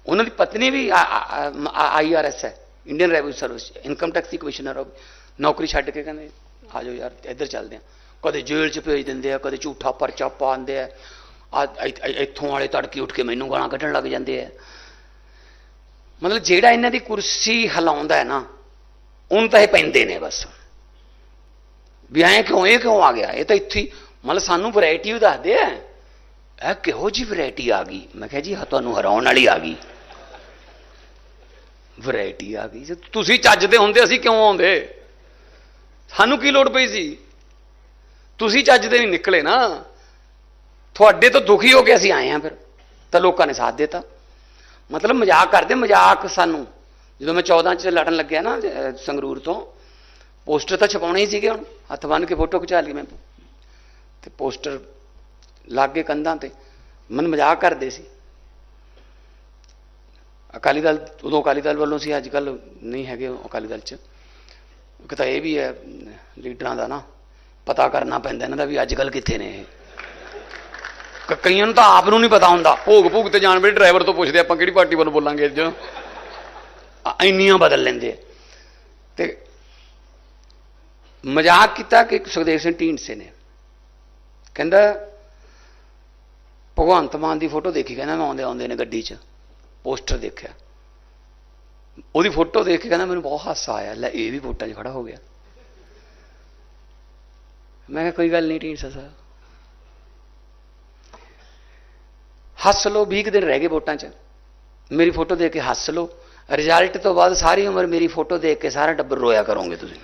S2: ਉਹਨਾਂ ਦੀ ਪਤਨੀ ਵੀ ਆਈਆਰਐਸ ਹੈ Indian revenue service income tax ਦੀ ਕਮਿਸ਼ਨਰ ਹੋ ਨੌਕਰੀ ਛੱਡ ਕੇ ਕਹਿੰਦੇ, ਆ ਜਾਓ ਯਾਰ, ਇੱਧਰ ਚੱਲਦੇ ਆ ਕਦੇ ਜੇਲ੍ਹ 'ਚ ਭੇਜ ਦਿੰਦੇ ਆ, ਕਦੇ ਝੂਠਾ ਪਰਚਾ ਪਾਉਂਦੇ ਆ। ਇੱਥੋਂ ਵਾਲੇ ਤੜਕੇ ਉੱਠ ਕੇ ਮੈਨੂੰ ਗਾਲਾਂ ਕੱਢਣ ਲੱਗ ਜਾਂਦੇ ਆ। ਮਤਲਬ ਜਿਹੜਾ ਇਹਨਾਂ ਦੀ ਕੁਰਸੀ ਹਿਲਾਉਂਦਾ ਹੈ ਨਾ, ਉਹਨੂੰ ਤਾਂ ਇਹ ਪੈਂਦੇ ਨੇ ਬਸ। ਵੀ ਐਂ ਕਿਉਂ, ਇਹ ਕਿਉਂ ਆ ਗਿਆ? ਇਹ ਤਾਂ ਇੱਥੇ ਹੀ- ਮਤਲਬ ਸਾਨੂੰ ਵੈਰਾਈਟੀ ਦੱਸਦੇ ਆ ਇਹ ਕਿਹੋ ਜੀ ਵੈਰਾਈਟੀ ਆ ਗਈ? ਮੈਂ ਕਿਹਾ ਜੀ ਤੁਹਾਨੂੰ ਹਰਾਉਣ ਵਾਲੀ ਆ ਗਈ। ਵੈਰਾਈਟੀ ਆ ਗਈ। ਜੇ ਤੁਸੀਂ ਚੱਜਦੇ ਹੁੰਦੇ, ਅਸੀਂ ਕਿਉਂ ਆਉਂਦੇ? ਸਾਨੂੰ ਕੀ ਲੋੜ ਪਈ ਸੀ? ਤੁਸੀਂ ਚੱਜਦੇ ਨਹੀਂ ਨਿਕਲੇ ਨਾ। ਤੁਹਾਡੇ ਤੋਂ ਦੁਖੀ ਹੋ ਕੇ ਅਸੀਂ ਆਏ ਆ ਫਿਰ। ਤਾਂ ਲੋਕਾਂ ਨੇ ਸਾਥ ਦਿੱਤਾ। ਮਤਲਬ ਮਜ਼ਾਕ ਕਰਦੇ, ਮਜ਼ਾਕ ਸਾਨੂੰ। ਜਦੋਂ ਮੈਂ 14 ਚ ਲੜਨ ਲੱਗਿਆ ਨਾ ਸੰਗਰੂਰ ਤੋਂ, ਪੋਸਟਰ ਤਾਂ ਛਪਾਉਣੇ ਹੀ ਸੀਗੇ ਹੁਣ। ਹੱਥ ਬੰਨ ਕੇ ਫੋਟੋ ਖਿਚਾ ਲਈ ਮੈਂ। ਤੇ ਪੋਸਟਰ ਲਾਗੇ ਕੰਧਾਂ ਤੇ। ਮਨ ਮਜ਼ਾਕ ਕਰਦੇ ਸੀ। ਅਕਾਲੀ ਦਲ, ਉਦੋਂ ਅਕਾਲੀ ਦਲ ਵੱਲੋਂ ਸੀ ਅੱਜ ਕੱਲ ਨਹੀਂ ਹੈਗੇ ਅਕਾਲੀ ਦਲ ਚ। ਇੱਕ ਤਾਂ ਇਹ ਵੀ ਹੈ, ਲੀਡਰਾਂ ਦਾ ਨਾ, ਪਤਾ ਕਰਨਾ ਪੈਂਦਾ ਇਹਨਾਂ ਦਾ ਵੀ ਅੱਜ ਕੱਲ ਕਿੱਥੇ ਨੇ ਇਹ। ਕ- ਕਈਆਂ ਨੂੰ ਤਾਂ ਆਪ ਨੂੰ ਨਹੀਂ ਪਤਾ ਹੁੰਦਾ। ਭੋਗ ਭੋਗ ਤੇ ਜਾਣ ਵੇਲੇ ਡਰਾਈਵਰ ਤੋਂ ਪੁੱਛਦੇ ਆਪਾਂ ਕਿਹੜੀ ਪਾਰਟੀ ਵੱਲੋਂ ਬੋਲਾਂਗੇ ਅੱਜ? ਇੰਨੀਆਂ ਬਦਲ ਲੈਂਦੇ ਆ। ਤੇ ਮਜ਼ਾਕ ਕੀਤਾ ਕਿ ਸੁਖਦੇਵ ਸਿੰਘ ਢੀਂਡਸੇ ਨੇ। ਕਹਿੰਦਾ, ਭਗਵੰਤ ਮਾਨ ਦੀ ਫੋਟੋ ਦੇਖੀ, ਕਹਿੰਦਾ ਮੈਂ ਆਉਂਦੇ ਆਉਂਦੇ ਨੇ ਗੱਡੀ 'ਚ, ਪੋਸਟਰ ਦੇਖਿਆ। ਉਹਦੀ ਫੋਟੋ ਦੇਖ ਕੇ ਕਹਿੰਦਾ ਮੈਨੂੰ ਬਹੁਤ ਹਾਸਾ ਆਇਆ, ਲੈ ਇਹ ਵੀ ਵੋਟਾਂ 'ਚ ਖੜਾ ਹੋ ਗਿਆ। ਮੈਂ ਕਿਹਾ, ਕੋਈ ਗੱਲ ਨਹੀਂ ਢੀਂਡਸਾ ਸਾਹਿਬ। ਹੱਸ ਲਓ 20 ਕੁ ਦਿਨ ਰਹਿ ਗਏ ਵੋਟਾਂ 'ਚ। ਮੇਰੀ ਫੋਟੋ ਦੇਖ ਕੇ ਹੱਸ ਲਓ। ਰਿਜ਼ਲਟ ਤੋਂ ਬਾਅਦ ਸਾਰੀ ਉਮਰ ਮੇਰੀ ਫੋਟੋ ਦੇਖ ਕੇ ਸਾਰਾ ਟੱਬਰ ਰੋਇਆ ਕਰੋਗੇ ਤੁਸੀਂ।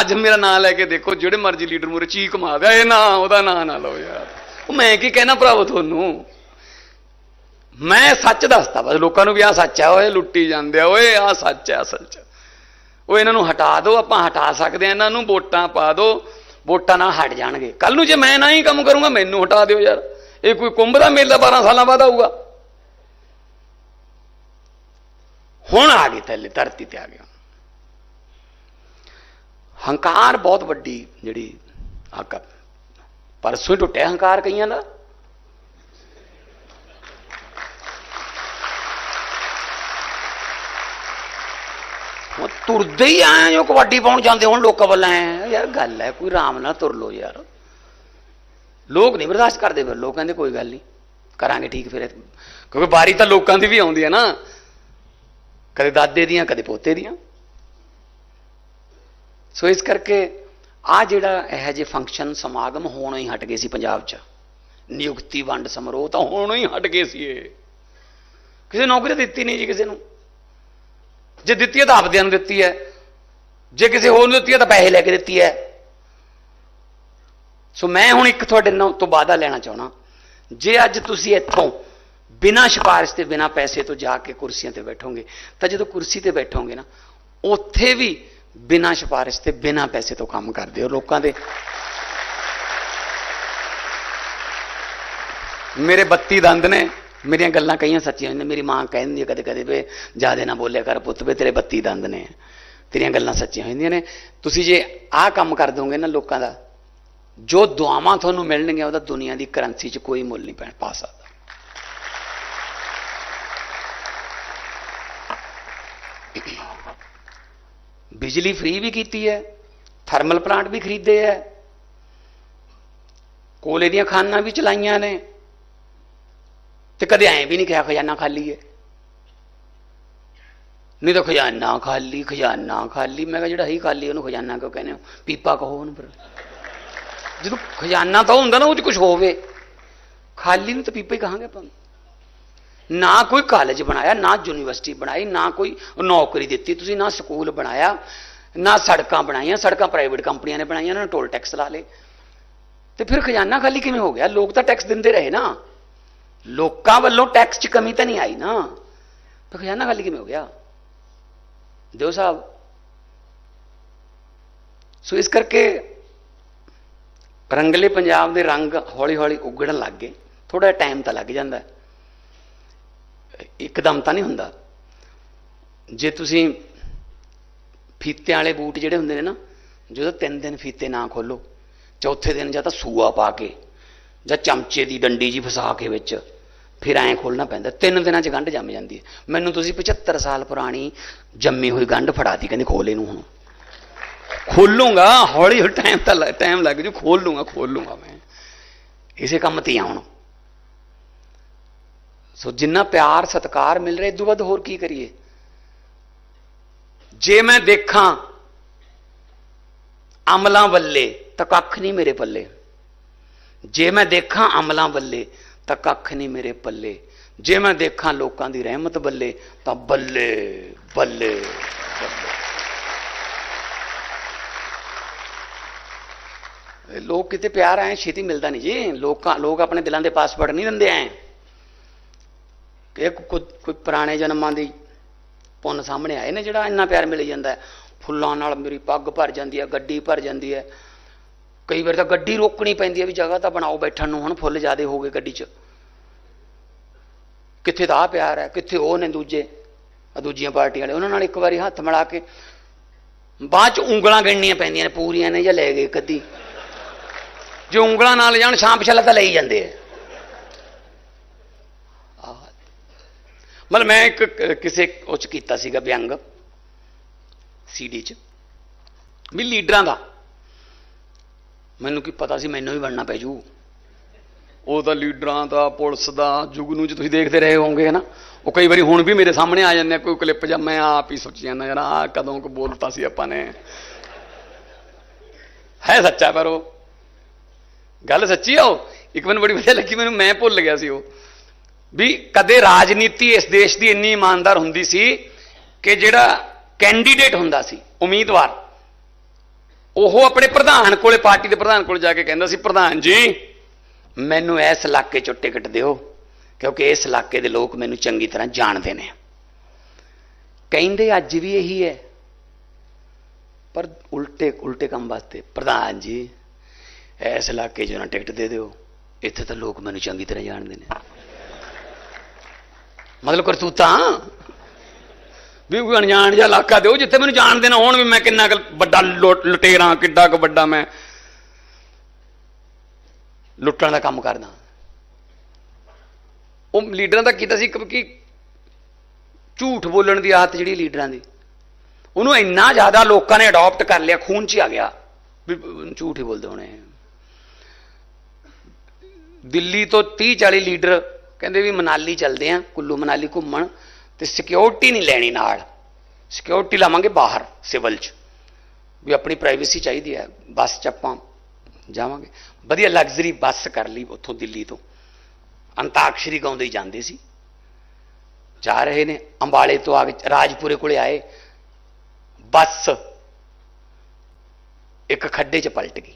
S2: ਅੱਜ ਮੇਰਾ ਨਾਂ ਲੈ ਕੇ ਦੇਖੋ, ਜਿਹੜੇ ਮਰਜ਼ੀ ਲੀਡਰ ਮੂਰੇ ਚੀਕ ਮਾਰਦਾ ਇਹ ਨਾ, ਉਹਦਾ ਨਾਂ ਨਾ ਲਓ ਯਾਰ। ਉਹ ਮੈਂ ਕੀ ਕਹਿਣਾ ਭਰਾਵੋ ਤੁਹਾਨੂੰ? ਮੈਂ ਸੱਚ ਦੱਸਦਾ ਬਸ, ਲੋਕਾਂ ਨੂੰ ਵੀ ਆ ਸੱਚ ਆ, ਓਏ ਲੁੱਟੀ ਜਾਂਦੇ ਆ, ਓਏ ਆ ਸੱਚ ਆ ਅਸਲ 'ਚ ਉਹ ਇਹਨਾਂ ਨੂੰ ਹਟਾ ਦਿਓ, ਆਪਾਂ ਹਟਾ ਸਕਦੇ ਆ, ਇਹਨਾਂ ਨੂੰ ਵੋਟਾਂ ਪਾ ਦਿਓ, ਵੋਟਾਂ ਨਾਲ ਹਟ ਜਾਣਗੇ। ਕੱਲ ਨੂੰ ਜੇ ਮੈਂ ਨਾ ਹੀ ਕੰਮ ਕਰੂੰਗਾ, ਮੈਨੂੰ ਹਟਾ ਦਿਓ ਯਾਰ। ਇਹ ਕੋਈ ਕੁੰਭ ਦਾ ਮੇਲਾ 12 ਸਾਲਾਂ ਬਾਅਦ ਆਊਗਾ। ਹੁਣ ਆ ਗਈ ਥੱਲੇ, ਧਰਤੀ ਤੇ ਆ ਗਿਆ। ਹੰਕਾਰ ਬਹੁਤ ਵੱਡੀ ਜਿਹੜੀ ਆਕਾ ਪਰਸੋਂ ਹੀ ਟੁੱਟਿਆ ਹੰਕਾਰ ਕਈਆਂ ਦਾ ਉਹ ਤੁਰਦੇ ਹੀ ਆਏ ਜੋ ਕਬੱਡੀ ਪਾਉਣ ਜਾਂਦੇ, ਹੁਣ ਲੋਕਾਂ ਵੱਲ ਐ ਯਾਰ ਗੱਲ ਹੈ, ਕੋਈ ਆਰਾਮ ਨਾਲ ਤੁਰ ਲੋ ਯਾਰ। ਲੋਕ ਨਹੀਂ ਬਰਦਾਸ਼ਤ ਕਰਦੇ ਫਿਰ, ਲੋਕ ਕਹਿੰਦੇ ਕੋਈ ਗੱਲ ਨਹੀਂ, ਕਰਾਂਗੇ ਠੀਕ ਫਿਰ। ਕਿਉਂਕਿ ਬਾਰੀ ਤਾਂ ਲੋਕਾਂ ਦੀ ਵੀ ਆਉਂਦੀ ਹੈ ਨਾ। ਕਦੇ ਦਾਦੇ ਦੀਆਂ, ਕਦੇ ਪੋਤੇ ਦੀਆਂ। ਸੋ ਇਸ ਕਰਕੇ ਆ ਜਿਹੜਾ ਇਹ ਜੇ ਫੰਕਸ਼ਨ ਸਮਾਗਮ ਹੋਣੋਂ ਹੀ ਹਟ ਗਏ ਸੀ ਪੰਜਾਬ 'ਚ, ਨਿਯੁਕਤੀ ਵੰਡ ਸਮਾਰੋਹ ਤਾਂ ਹੋਣੋਂ ਹੀ ਹਟ ਗਏ ਸੀ ਇਹ। ਕਿਸੇ ਨੂੰ ਨੌਕਰੀ ਦਿੱਤੀ ਨਹੀਂ ਜੀ ਕਿਸੇ ਨੂੰ। ਜੇ ਦਿੱਤੀ ਹੈ ਤਾਂ ਆਪਦਿਆਂ ਨੂੰ ਦਿੱਤੀ ਹੈ। ਜੇ ਕਿਸੇ ਹੋਰ ਨੂੰ ਦਿੱਤੀ ਹੈ ਤਾਂ ਪੈਸੇ ਲੈ ਕੇ ਦਿੱਤੀ ਹੈ। ਸੋ ਮੈਂ ਹੁਣ ਇੱਕ ਤੁਹਾਡੇ ਨਾਲ ਤੋਂ ਵਾਅਦਾ ਲੈਣਾ ਚਾਹਣਾ ਜੇ ਅੱਜ ਤੁਸੀਂ ਇੱਥੋਂ ਬਿਨਾਂ ਸਿਫਾਰਿਸ਼ ਤੇ ਬਿਨਾਂ ਪੈਸੇ ਤੋਂ ਜਾ ਕੇ ਕੁਰਸੀਆਂ ਤੇ ਬੈਠੋਗੇ, ਤਾਂ ਜਦੋਂ ਕੁਰਸੀ ਤੇ ਬੈਠੋਗੇ ਨਾ, ਉੱਥੇ ਵੀ ਬਿਨਾਂ ਸਿਫਾਰਿਸ਼ ਤੇ ਬਿਨਾਂ ਪੈਸੇ ਤੋਂ ਕੰਮ ਕਰਦੇ ਹੋ ਲੋਕਾਂ ਦੇ। ਮੇਰੇ 32 ਦੰਦ ਨੇ, ਮੇਰੀਆਂ ਗੱਲਾਂ ਕਈਆਂ ਸੱਚੀਆਂ ਨੇ, ਮੇਰੀ ਮਾਂ ਕਹਿੰਦੀ ਹੈ ਕਦੇ ਕਦੇ ਵੇ ਜ਼ਿਆਦਾ ਨਾ ਬੋਲਿਆ ਕਰ ਪੁੱਤ ਵੇ ਤੇਰੇ 32 ਦੰਦ ਨੇ, ਤੇਰੀਆਂ ਗੱਲਾਂ ਸੱਚੀਆਂ ਹੁੰਦੀਆਂ ਨੇ। ਤੁਸੀਂ ਜੇ ਆਹ ਕੰਮ ਕਰ ਦੋਗੇ ਨਾ ਲੋਕਾਂ ਦਾ, ਜੋ ਦੁਆਵਾਂ ਤੁਹਾਨੂੰ ਮਿਲਣਗੀਆਂ ਉਹਦਾ ਦੁਨੀਆ ਦੀ ਕਰੰਸੀ 'ਚ ਕੋਈ ਮੁੱਲ ਨਹੀਂ ਪੈਣ ਪਾ ਸਕਦਾ। ਬਿਜਲੀ ਫ੍ਰੀ ਵੀ ਕੀਤੀ ਹੈ, ਥਰਮਲ ਪਲਾਂਟ ਵੀ ਖਰੀਦੇ ਹੈ। ਕੋਲੇ ਦੀਆਂ ਖਾਨਾਂ ਵੀ ਚਲਾਈਆਂ ਨੇ। ਤੇ ਕਦੇ ਐਂ ਵੀ ਨਹੀਂ ਕਿਹਾ ਖਜ਼ਾਨਾ ਖਾਲੀ ਹੈ। ਨਹੀਂ ਤਾਂ ਖਜ਼ਾਨਾ ਖਾਲੀ ਖਜ਼ਾਨਾ ਖਾਲੀ। ਮੈਂ ਕਿਹਾ ਜਿਹੜਾ ਹੀ ਖਾਲੀ ਉਹਨੂੰ ਖਜ਼ਾਨਾ ਕਿਉਂ ਕਹਿੰਦੇ ਹੋ? ਪੀਪਾ ਕਹੋ ਉਹਨੂੰ ਫਿਰ। ਜਦੋਂ ਖਜ਼ਾਨਾ ਤਾਂ ਹੁੰਦਾ ਨਾ, ਉਹ ਚ ਕੁਝ ਹੋਵੇ। ਖਾਲੀ ਨੂੰ ਤਾਂ ਪੀਪਾ ਹੀ ਕਹਾਂਗੇ ਆਪਾਂ। ਨਾ ਕੋਈ ਕਾਲਜ ਬਣਾਇਆ, ਨਾ ਯੂਨੀਵਰਸਿਟੀ ਬਣਾਈ, ਨਾ ਕੋਈ ਨੌਕਰੀ ਦਿੱਤੀ ਤੁਸੀਂ, ਨਾ ਸਕੂਲ ਬਣਾਇਆ, ਨਾ ਸੜਕਾਂ ਬਣਾਈਆਂ, ਸੜਕਾਂ ਪ੍ਰਾਈਵੇਟ ਕੰਪਨੀਆਂ ਨੇ ਬਣਾਈਆਂ, ਉਹਨਾਂ ਨੇ ਟੋਲ ਟੈਕਸ ਲਾ ਲੇ ਤੇ ਫਿਰ ਖਜ਼ਾਨਾ ਖਾਲੀ ਕਿਵੇਂ ਹੋ ਗਿਆ? ਲੋਕ ਤਾਂ ਟੈਕਸ ਦਿੰਦੇ ਰਹੇ ਨਾ। ਲੋਕਾਂ ਵੱਲੋਂ ਟੈਕਸ 'ਚ ਕਮੀ ਤਾਂ ਨਹੀਂ ਆਈ ਨਾ। ਤਾਂ ਖਜ਼ਾਨਾ ਖਾਲੀ ਕਿਵੇਂ ਹੋ ਗਿਆ? ਦਿਓ ਸਾਹਿਬ। ਸੋ ਇਸ ਕਰਕੇ ਰੰਗਲੇ ਪੰਜਾਬ ਦੇ ਰੰਗ ਹੌਲੀ ਹੌਲੀ ਉਗੜਨ ਲੱਗ ਗਏ। ਥੋੜਾ ਟਾਈਮ ਤਾਂ ਲੱਗ ਜਾਂਦਾ। ਹੈ। ਇੱਕਦਮ ਤਾਂ ਨਹੀਂ ਹੁੰਦਾ। ਜੇ ਤੁਸੀਂ ਫੀਤਿਆਂ ਵਾਲੇ ਬੂਟ ਜਿਹੜੇ ਹੁੰਦੇ ਨੇ ਨਾ, ਜਦੋਂ ਤਿੰਨ ਦਿਨ ਫੀਤੇ ਨਾ ਖੋਲੋ ਚੌਥੇ ਦਿਨ ਜਾਂ ਤਾਂ ਸੂਆ ਪਾ ਕੇ, ਜਾਂ ਚਮਚੇ ਦੀ ਡੰਡੀ ਜੀ ਫਸਾ ਕੇ ਵਿੱਚ, ਫਿਰ ਐਂ ਖੋਲਣਾ ਪੈਂਦਾ। ਤਿੰਨ ਦਿਨਾਂ 'ਚ ਗੰਢ ਜੰਮ ਜਾਂਦੀ ਹੈ। ਮੈਨੂੰ ਤੁਸੀਂ 75 ਸਾਲ ਪੁਰਾਣੀ ਜੰਮੀ ਹੋਈ ਗੰਢ ਫੜਾਤੀ ਕਹਿੰਦੇ ਖੋਲ ਇਹਨੂੰ ਹੁਣ। ਖੋਲੂੰਗਾ ਹੌਲੀ ਹੌਲੀ ਟਾਈਮ ਤਾਂ ਟਾਈਮ ਲੱਗ ਜੂ ਖੋਲ ਲੂੰਗਾ ਖੋਲ ਲੂੰਗਾ ਮੈਂ। ਇਸੇ ਕੰਮ ਤੇ ਹੀ ਆ ਹੁਣ ਸੋ ਜਿੰਨਾ ਪਿਆਰ, ਸਤਿਕਾਰ ਮਿਲ ਰਿਹਾ ਇਦੋਂ ਵੱਧ ਹੋਰ ਕੀ ਕਰੀਏ? ਜੇ ਮੈਂ ਦੇਖਾਂ ਅਮਲਾਂ ਵੱਲੇ, ਤਾਂ ਕੱਖ ਨਹੀਂ ਮੇਰੇ ਪੱਲੇ। ਜੇ ਮੈਂ ਦੇਖਾਂ ਅਮਲਾਂ ਵੱਲੇ, ਤਾਂ ਕੱਖ ਨਹੀਂ ਮੇਰੇ ਪੱਲੇ। ਜੇ ਮੈਂ ਦੇਖਾਂ ਲੋਕਾਂ ਦੀ ਰਹਿਮਤ ਬੱਲੇ ਤਾਂ ਬੱਲੇ ਬੱਲੇ ਲੋਕ ਕਿਤੇ ਪਿਆਰ ਆਏ ਛੇਤੀ ਮਿਲਦਾ ਨਹੀਂ ਜੀ। ਲੋਕਾਂ, ਲੋਕ ਆਪਣੇ ਦਿਲਾਂ ਦੇ ਪਾਸਵਰਡ ਨਹੀਂ ਦਿੰਦੇ ਐ। ਕਿ ਕੋਈ ਕੋਈ ਪੁਰਾਣੇ ਜਨਮਾਂ ਦੀ ਪੁੰਨ ਸਾਹਮਣੇ ਆਏ ਨੇ ਜਿਹੜਾ ਇੰਨਾ ਪਿਆਰ ਮਿਲ ਜਾਂਦਾ ਫੁੱਲਾਂ ਨਾਲ ਮੇਰੀ ਪੱਗ ਭਰ ਜਾਂਦੀ ਹੈ, ਗੱਡੀ ਭਰ ਜਾਂਦੀ ਹੈ। ਕਈ ਵਾਰ ਤਾਂ ਗੱਡੀ ਰੋਕਣੀ ਪੈਂਦੀ ਹੈ ਵੀ ਜਗ੍ਹਾ ਤਾਂ ਬਣਾਓ ਬੈਠਣ ਨੂੰ, ਹੁਣ ਫੁੱਲ ਜ਼ਿਆਦੇ ਹੋ ਗਏ ਗੱਡੀ 'ਚ। ਕਿੱਥੇ ਤਾਂ ਦਾ ਪਿਆਰ ਹੈ, ਕਿੱਥੇ ਉਹ ਨੇ ਦੂਜੇ ਦੂਜੀਆਂ ਪਾਰਟੀਆਂ ਵਾਲੇ। ਉਹਨਾਂ ਨਾਲ ਇੱਕ ਵਾਰੀ ਹੱਥ ਮਿਲਾ ਕੇ ਬਾਅਦ 'ਚ ਉਂਗਲਾਂ ਗਿਣਨੀਆਂ ਪੈਂਦੀਆਂ ਨੇ, ਪੂਰੀਆਂ ਨੇ ਜਾਂ ਲੈ ਗਏ ਕਦੀ ਜੇ ਉਂਗਲਾਂ ਨਾਲ ਜਾਣ ਸ਼ਾਮ ਪਿਛਲਾ ਤਾਂ ਲਈ ਜਾਂਦੇ ਆ। ਮਤਲਬ ਮੈਂ ਇੱਕ ਕਿਸੇ ਉਹ 'ਚ ਕੀਤਾ ਸੀਗਾ ਵਿਅੰਗ ਸੀਡੀ 'ਚ, ਵੀ ਲੀਡਰਾਂ ਦਾ। ਮੈਨੂੰ ਕੀ ਪਤਾ ਸੀ ਮੈਨੂੰ ਵੀ ਬਣਨਾ ਪੈ ਜੂ। ਉਹ ਤਾਂ ਲੀਡਰਾਂ ਦਾ, ਪੁਲਿਸ ਦਾ ਜੁਗਨੂ ਚ ਤੁਸੀਂ ਦੇਖਦੇ ਰਹੇ ਹੋਵੋਗੇ, ਹਨਾ? ਉਹ ਕਈ ਵਾਰੀ ਹੁਣ ਵੀ ਮੇਰੇ ਸਾਹਮਣੇ ਆ ਜਾਂਦੇ ਆ, ਕੋਈ ਕਲਿੱਪ ਜਾਂ ਮੈਂ ਆਪ ਹੀ ਸੋਚੀ ਜਾਂਦਾ, ਯਾਰ ਆ ਕਦੋਂ ਕੁ ਬੋਲਤਾ ਸੀ ਆਪਾਂ ਨੇ। ਹੈ ਸੱਚਾ ਪਰ ਉਹ। ਗੱਲ ਸੱਚੀ ਆ ਉਹ। ਇੱਕ ਮੈਨੂੰ ਬੜੀ ਵਧੀਆ ਲੱਗੀ, ਮੈਨੂੰ ਮੈਂ ਭੁੱਲ ਗਿਆ ਸੀ ਉਹ। ਵੀ ਕਦੇ ਰਾਜਨੀਤੀ ਇਸ ਦੇਸ਼ ਦੀ ਇੰਨੀ ਇਮਾਨਦਾਰ ਹੁੰਦੀ ਸੀ ਕਿ ਜਿਹੜਾ ਕੈਂਡੀਡੇਟ ਹੁੰਦਾ ਸੀ, ਉਮੀਦਵਾਰ, ਉਹ ਆਪਣੇ ਪ੍ਰਧਾਨ ਕੋਲੇ, ਪਾਰਟੀ ਦੇ ਪ੍ਰਧਾਨ ਕੋਲ ਜਾ ਕੇ ਕਹਿੰਦਾ ਸੀ, ਪ੍ਰਧਾਨ ਜੀ, ਮੈਨੂੰ ਇਸ ਇਲਾਕੇ ਚੋਂ ਟਿਕਟ ਦਿਓ, ਕਿਉਂਕਿ ਇਸ ਇਲਾਕੇ ਦੇ ਲੋਕ ਮੈਨੂੰ ਚੰਗੀ ਤਰ੍ਹਾਂ ਜਾਣਦੇ ਨੇ। ਕਹਿੰਦੇ, ਅੱਜ ਵੀ ਇਹੀ ਹੈ। ਪਰ ਉਲਟੇ ਉਲਟੇ ਕੰਮ ਵਾਸਤੇ, ਪ੍ਰਧਾਨ ਜੀ, ਇਸ ਇਲਾਕੇ 'ਚ ਨਾ ਟਿਕਟ ਦੇ ਦਿਓ, ਇੱਥੇ ਤਾਂ ਲੋਕ ਮੈਨੂੰ ਚੰਗੀ ਤਰ੍ਹਾਂ ਜਾਣਦੇ ਨੇ। ਮਤਲਬ ਕਰਤੂਤਾਂ? ਵੀ ਕੋਈ ਅਣਜਾਣ ਜਿਹਾ ਇਲਾਕਾ ਦਿਓ, ਜਿੱਥੇ ਮੈਨੂੰ ਜਾਣਦੇ ਨਾ ਹੋਣ ਵੀ ਮੈਂ ਕਿੰਨਾ ਕੁ ਵੱਡਾ ਲੁ- ਲੁਟੇਰਾਂ, ਕਿੱਡਾ ਕੁ ਵੱਡਾ ਮੈਂ ਲੁੱਟਣ ਦਾ ਕੰਮ ਕਰਦਾ। ਉਹ ਲੀਡਰਾਂ ਦਾ ਕੀਤਾ ਸੀ ਕਿ ਝੂਠ ਬੋਲਣ ਦੀ ਆਦਤ ਜਿਹੜੀ ਲੀਡਰਾਂ ਦੀ। ਉਹਨੂੰ ਇੰਨਾ ਜ਼ਿਆਦਾ ਲੋਕਾਂ ਨੇ ਅਡਾਪਟ ਕਰ ਲਿਆ, ਖੂਨ 'ਚ ਆ ਗਿਆ ਵੀ ਝੂਠ ਹੀ ਬੋਲਦੇ ਹੋਣੇ। ਦਿੱਲੀ ਤੋਂ 30 40 ਲੀਡਰ ਕਹਿੰਦੇ ਵੀ ਮਨਾਲੀ ਚੱਲਦੇ ਆ, ਕੁੱਲੂ ਮਨਾਲੀ ਘੁੰਮਣ ਤੇ ਸਿਕਿਉਰਿਟੀ ਨਹੀਂ ਲੈਣੀ ਨਾਲ। ਸਿਕਿਉਰਿਟੀ ਲਾਵਾਂਗੇ ਬਾਹਰ ਸਿਵਲ 'ਚ। ਵੀ ਆਪਣੀ ਪ੍ਰਾਈਵੇਸੀ ਚਾਹੀਦੀ ਹੈ, ਬੱਸ 'ਚ ਆਪਾਂ ਜਾਵਾਂਗੇ। ਵਧੀਆ ਲਗਜ਼ਰੀ ਬੱਸ ਕਰ ਲਈ ਉੱਥੋਂ ਦਿੱਲੀ ਤੋਂ। ਅੰਤਾਕਸ਼ਰੀ ਗਾਉਂਦੇ ਹੀ ਜਾਂਦੇ ਸੀ। ਜਾ ਰਹੇ ਨੇ, ਅੰਬਾਲੇ ਤੋਂ ਆ ਕੇ ਰਾਜਪੁਰੇ ਕੋਲੇ ਆਏ। ਬੱਸ ਇੱਕ ਖੱਡੇ 'ਚ ਪਲਟ ਗਈ।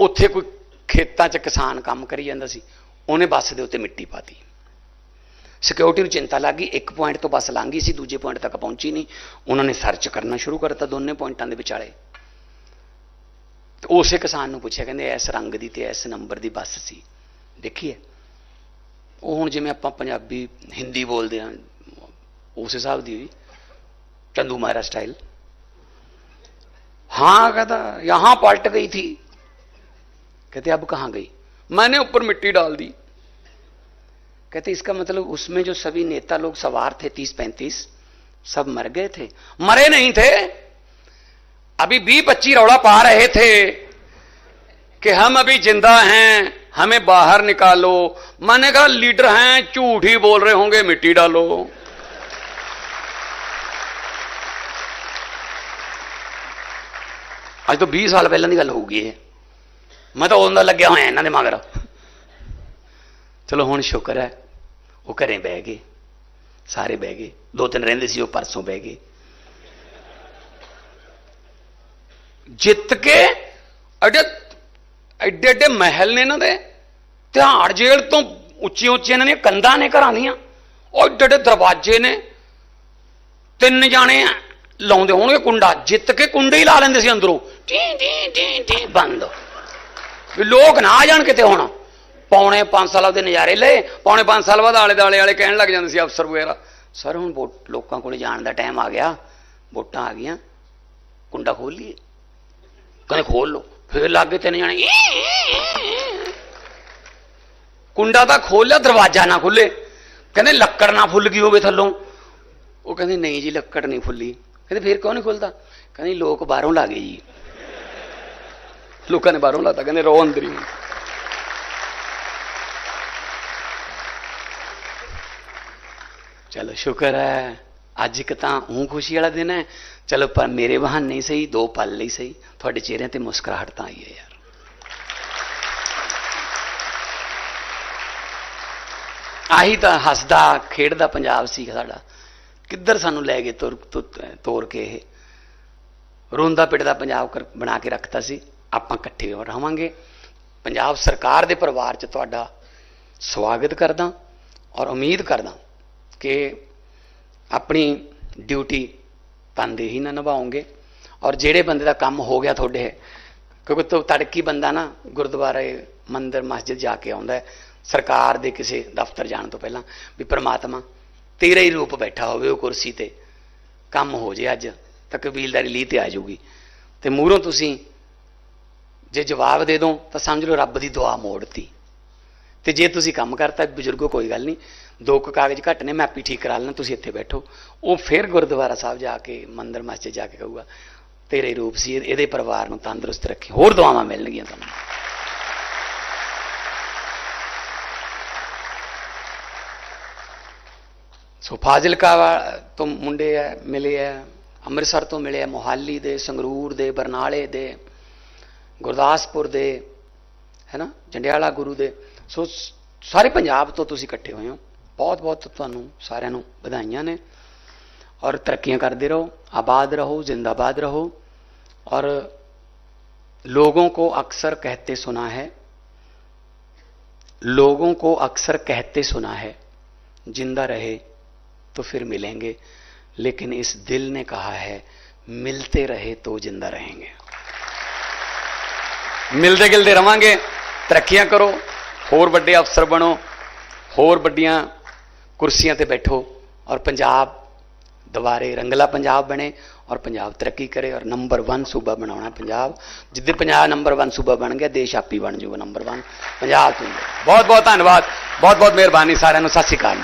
S2: ਉੱਥੇ ਕੋਈ ਖੇਤਾਂ 'ਚ ਕਿਸਾਨ ਕੰਮ ਕਰੀ ਜਾਂਦਾ ਸੀ। ਉਹਨੇ ਬੱਸ ਦੇ ਉੱਤੇ ਮਿੱਟੀ ਪਾਤੀ ਸਿਕਿਉਰਿਟੀ ਨੂੰ ਚਿੰਤਾ ਲੱਗ ਗਈ ਇੱਕ ਪੁਆਇੰਟ ਤੋਂ ਬੱਸ ਲੰਘ ਗਈ ਸੀ ਦੂਜੇ ਪੁਆਇੰਟ ਤੱਕ ਪਹੁੰਚੀ ਨਹੀਂ ਉਹਨਾਂ ਨੇ ਸਰਚ ਕਰਨਾ ਸ਼ੁਰੂ ਕਰਤਾ ਦੋਨੇ ਪੁਆਇੰਟਾਂ ਦੇ ਵਿਚਾਲੇ ਤੇ ਉਸੇ ਕਿਸਾਨ ਨੂੰ ਪੁੱਛਿਆ ਕਹਿੰਦੇ ਇਸ ਰੰਗ ਦੀ ਤੇ ਇਸ ਨੰਬਰ ਦੀ ਬੱਸ ਸੀ ਦੇਖੀਏ ਉਹ ਹੁਣ ਜਿਵੇਂ ਆਪਾਂ ਪੰਜਾਬੀ ਹਿੰਦੀ ਬੋਲਦੇ ਆ ਉਸ ਹਿਸਾਬ ਦੀ ਹੋਈ ਚੰਦੂ ਮਾਰਾ स्टाइल हाँ कहता यहां पलट गई थी कहते अब कहां गई मैंने ऊपर मिट्टी डाल दी। कहते, इसका मतलब उसमें जो सभी नेता लोग सवार थे, तीस पैंतीस, सब मर गए थे। मरे नहीं थे। अभी बी पच्ची रौड़ा पा रहे थे कि हम अभी ज़िंदा हैं, हमें बाहर निकालो। मैंने कहा, लीडर हैं, झूठ ही बोल रहे होंगे, मिट्टी डालो। आज तो 20 साल पहले की गल होगी है ਮੈਂ ਤਾਂ ਉਦੋਂ ਦਾ ਲੱਗਿਆ ਹੋਇਆ ਇਹਨਾਂ ਦੇ ਮਗਰ। ਚਲੋ ਹੁਣ ਸ਼ੁਕਰ ਹੈ, ਉਹ ਘਰੇ ਬਹਿ ਗਏ, ਸਾਰੇ ਬਹਿ ਗਏ। ਦੋ ਤਿੰਨ ਰਹਿੰਦੇ ਸੀ, ਉਹ ਪਰਸੋਂ ਬਹਿ ਗਏ। ਜਿੱਤ ਕੇ ਐਡੇ ਐਡੇ ਐਡੇ ਮਹਿਲ ਨੇ ਇਹਨਾਂ ਦੇ ਧਿਆੜ ਜੇਲ੍ਹ ਤੋਂ ਉੱਚੀ ਉੱਚੀ ਇਹਨਾਂ ਦੀਆਂ ਕੰਧਾਂ ਨੇ ਘਰਾਂ ਦੀਆਂ। ਉਹ ਐਡੇ ਐਡੇ ਦਰਵਾਜ਼ੇ ਨੇ। ਤਿੰਨ ਜਾਣੇ ਲਾਉਂਦੇ ਹੋਣਗੇ ਕੁੰਡਾ, ਜਿੱਤ ਕੇ ਕੁੰਡੇ ਹੀ ਲਾ ਲੈਂਦੇ ਸੀ ਅੰਦਰੋਂ। ਟੀ ਟੀ ਟੀ ਟੀ, ਬੰਦ। ਵੀ ਲੋਕ ਨਾ ਆ ਜਾਣ ਕਿਤੇ ਹੁਣ। ਪੌਣੇ 5 ਸਾਲਾਂ ਦੇ ਨਜ਼ਾਰੇ ਲਏ, ਪੌਣੇ 5 ਸਾਲ ਬਾਅਦ ਆਲੇ ਦਾਲੇ ਵਾਲੇ ਕਹਿਣ ਲੱਗ ਜਾਂਦੇ ਸੀ ਅਫਸਰ ਵਗੈਰਾ, ਸਰ, ਹੁਣ ਵੋਟ, ਲੋਕਾਂ ਕੋਲ ਜਾਣ ਦਾ ਟਾਈਮ ਆ ਗਿਆ, ਵੋਟਾਂ ਆ ਗਈਆਂ, ਕੁੰਡਾ ਖੋਲ ਲਈਏ। ਕਹਿੰਦੇ ਖੋਲ ਲਓ। ਫਿਰ ਲੱਗੇ ਤਿੰਨ ਜਾਣੇ ਕੁੰਡਾ ਤਾਂ ਖੋਲਿਆ ਦਰਵਾਜ਼ਾ ਨਾ ਖੁੱਲੇ ਕਹਿੰਦੇ, ਲੱਕੜ ਨਾ ਫੁੱਲ ਗਈ ਹੋਵੇ ਥੱਲੋਂ। ਉਹ ਕਹਿੰਦੇ, ਨਹੀਂ ਜੀ, ਲੱਕੜ ਨਹੀਂ ਫੁੱਲੀ। ਕਹਿੰਦੇ, ਫਿਰ ਕਿਉਂ ਨਹੀਂ ਖੁੱਲਦਾ ਕਹਿੰਦੇ, ਲੋਕ ਬਾਹਰੋਂ ਲਾ ਗਏ ਜੀ। ਲੋਕਾਂ ਨੇ ਬਾਹਰੋਂ ਲਾਤਾ, ਕਹਿੰਦੇ ਰੋ ਅੰਦਰ ਹੀ ਚਲੋ ਸ਼ੁਕਰ ਹੈ, ਅੱਜ ਇੱਕ ਤਾਂ ਉਹ ਖੁਸ਼ੀ ਵਾਲਾ ਦਿਨ ਹੈ। ਚਲੋ ਪਰ ਮੇਰੇ ਬਹਾਨੇ ਹੀ ਸਹੀ, ਦੋ ਪਲ ਲਈ ਸਹੀ। ਤੁਹਾਡੇ ਚਿਹਰਿਆਂ ਤੇ ਮੁਸਕਰਾਹਟ ਤਾਂ ਆਈ ਹੈ ਯਾਰ। ਆਹੀ ਤਾਂ ਹੱਸਦਾ, ਖੇਡਦਾ ਪੰਜਾਬ ਸੀ ਸਾਡਾ। ਕਿੱਧਰ ਸਾਨੂੰ ਲੈ ਗਏ ਤੋਰ, ਤੋਰ- ਤੋਰ ਕੇ ਇਹ? ਰੋਂਦਾ ਪਿੱਟਦਾ ਪੰਜਾਬ ਕਰ- ਬਣਾ ਕੇ ਰੱਖਤਾ ਸੀ। ਆਪਾਂ ਇਕੱਠੇ ਰਹਾਂਗੇ। ਪੰਜਾਬ ਸਰਕਾਰ ਦੇ ਪਰਿਵਾਰ 'ਚ ਤੁਹਾਡਾ ਸਵਾਗਤ ਕਰਦਾ ਔਰ ਉਮੀਦ ਕਰਦਾ ਕਿ ਆਪਣੀ ਡਿਊਟੀ ਤਨਦੇ ਹੀ ਨਾ ਨਿਭਾਓਗੇ ਔਰ ਜਿਹੜੇ ਬੰਦੇ ਦਾ ਕੰਮ ਹੋ ਗਿਆ ਤੁਹਾਡੇ, ਕਿਉਂਕਿ ਤੋ ਤੜਕੀ ਬੰਦਾ ਨਾ ਗੁਰਦੁਆਰੇ ਮੰਦਿਰ ਮਸਜਿਦ ਜਾ ਕੇ ਆਉਂਦਾ ਸਰਕਾਰ ਦੇ ਕਿਸੇ ਦਫ਼ਤਰ ਜਾਣ ਤੋਂ ਪਹਿਲਾਂ ਵੀ ਪ੍ਰਮਾਤਮਾ ਤੇਰਾ ਹੀ ਰੂਪ ਬੈਠਾ ਹੋਵੇ ਉਹ ਕੁਰਸੀ ਤੇ, ਕੰਮ ਹੋ ਜੇ ਅੱਜ ਤਾਂ ਕਬੀਲਦਾਰੀ ਲਈ ਤੇ ਆ ਜਾਊਗੀ। ਤੇ ਮੂਹਰੋਂ ਤੁਸੀਂ ਜੇ ਜਵਾਬ ਦੇ ਦੋ, ਤਾਂ ਸਮਝ ਲਓ ਰੱਬ ਦੀ ਦੁਆ ਮੋੜਤੀ। ਤੇ ਜੇ ਤੁਸੀਂ ਕੰਮ ਕਰਤਾ, ਬਜ਼ੁਰਗੋ, ਕੋਈ ਗੱਲ ਨਹੀਂ। ਦੋ ਕੁ ਕਾਗਜ਼ ਘੱਟ ਨੇ, ਮੈਂ ਆਪੀ ਠੀਕ ਕਰਾ ਲੈਣਾ ਤੁਸੀਂ ਇੱਥੇ ਬੈਠੋ। ਉਹ ਫਿਰ ਗੁਰਦੁਆਰਾ ਸਾਹਿਬ ਜਾ ਕੇ, ਮੰਦਰ ਮਸਜਿਦ ਜਾ ਕੇ ਕਹੂਗਾ, ਤੇਰੇ ਰੂਪ ਸੀ, ਇਹਦੇ ਪਰਿਵਾਰ ਨੂੰ ਤੰਦਰੁਸਤ ਰੱਖੀ। ਹੋਰ ਦੁਆਵਾਂ ਮਿਲਣਗੀਆਂ ਤੁਹਾਨੂੰ। ਸੋ ਫਾਜ਼ਿਲਕਾ ਵਾ- ਤੋਂ ਮੁੰਡੇ ਆ, ਮਿਲੇ ਆ, ਅੰਮ੍ਰਿਤਸਰ ਤੋਂ ਮਿਲੇ ਆ, ਮੋਹਾਲੀ ਦੇ, ਸੰਗਰੂਰ ਦੇ, ਬਰਨਾਲੇ ਦੇ। ਗੁਰਦਾਸਪੁਰ ਦੇ ਹੈ ਨਾ ਜੰਡਿਆਲਾ ਗੁਰੂ ਦੇ ਸੋ ਸ- ਸਾਰੇ ਪੰਜਾਬ ਤੋਂ ਤੁਸੀਂ ਇਕੱਠੇ ਹੋਏ ਹੋ ਬਹੁਤ ਬਹੁਤ ਤੁਹਾਨੂੰ ਸਾਰਿਆਂ ਨੂੰ ਵਧਾਈਆਂ ਨੇ ਔਰ ਤਰੱਕੀਆਂ ਕਰਦੇ ਰਹੋ ਆਬਾਦ ਰਹੋ ਜ਼ਿੰਦਾਬਾਦ ਰਹੋ और लोगों को अक्सर कहते सुना है लोगों को अक्सर कहते सुना है जिंदा रहे तो फिर मिलेंगे लेकिन इस दिल ने कहा है मिलते रहे तो जिंदा रहेंगे ਮਿਲਦੇ ਗਿਲਦੇ ਰਵਾਂਗੇ। ਤਰੱਕੀਆਂ ਕਰੋ, ਹੋਰ ਵੱਡੇ ਅਫਸਰ ਬਣੋ, ਹੋਰ ਵੱਡੀਆਂ ਕੁਰਸੀਆਂ ਤੇ ਬੈਠੋ ਔਰ ਪੰਜਾਬ ਦੁਬਾਰੇ ਰੰਗਲਾ ਪੰਜਾਬ ਬਣੇ ਔਰ ਪੰਜਾਬ ਤਰੱਕੀ ਕਰੇ ਔਰ ਨੰਬਰ 1 ਸੂਬਾ ਬਣਾਉਣਾ ਪੰਜਾਬ। ਜਿੱਦੇ ਪੰਜਾਬ ਨੰਬਰ 1 ਸੂਬਾ ਬਣ ਗਿਆ, ਦੇਸ਼ ਆਪੀ ਬਣ ਜਾਊਗਾ ਨੰਬਰ 1 ਪੰਜਾਬ ਤੋਂ ਬਹੁਤ ਬਹੁਤ ਧੰਨਵਾਦ ਬਹੁਤ ਬਹੁਤ ਮਿਹਰਬਾਨੀ ਸਾਰਿਆਂ ਨੂੰ, ਸਤਿ ਸ਼੍ਰੀ ਅਕਾਲ।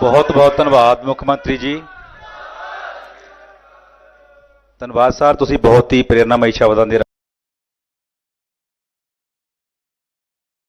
S3: ਬਹੁਤ ਬਹੁਤ ਧੰਨਵਾਦ ਮੁੱਖ ਮੰਤਰੀ ਜੀ। ਧੰਨਵਾਦ ਸਰ ਤੁਸੀਂ ਬਹੁਤ ਹੀ ਪ੍ਰੇਰਨਾਮਈ ਸ਼ਬਦਾਂ ਦੇ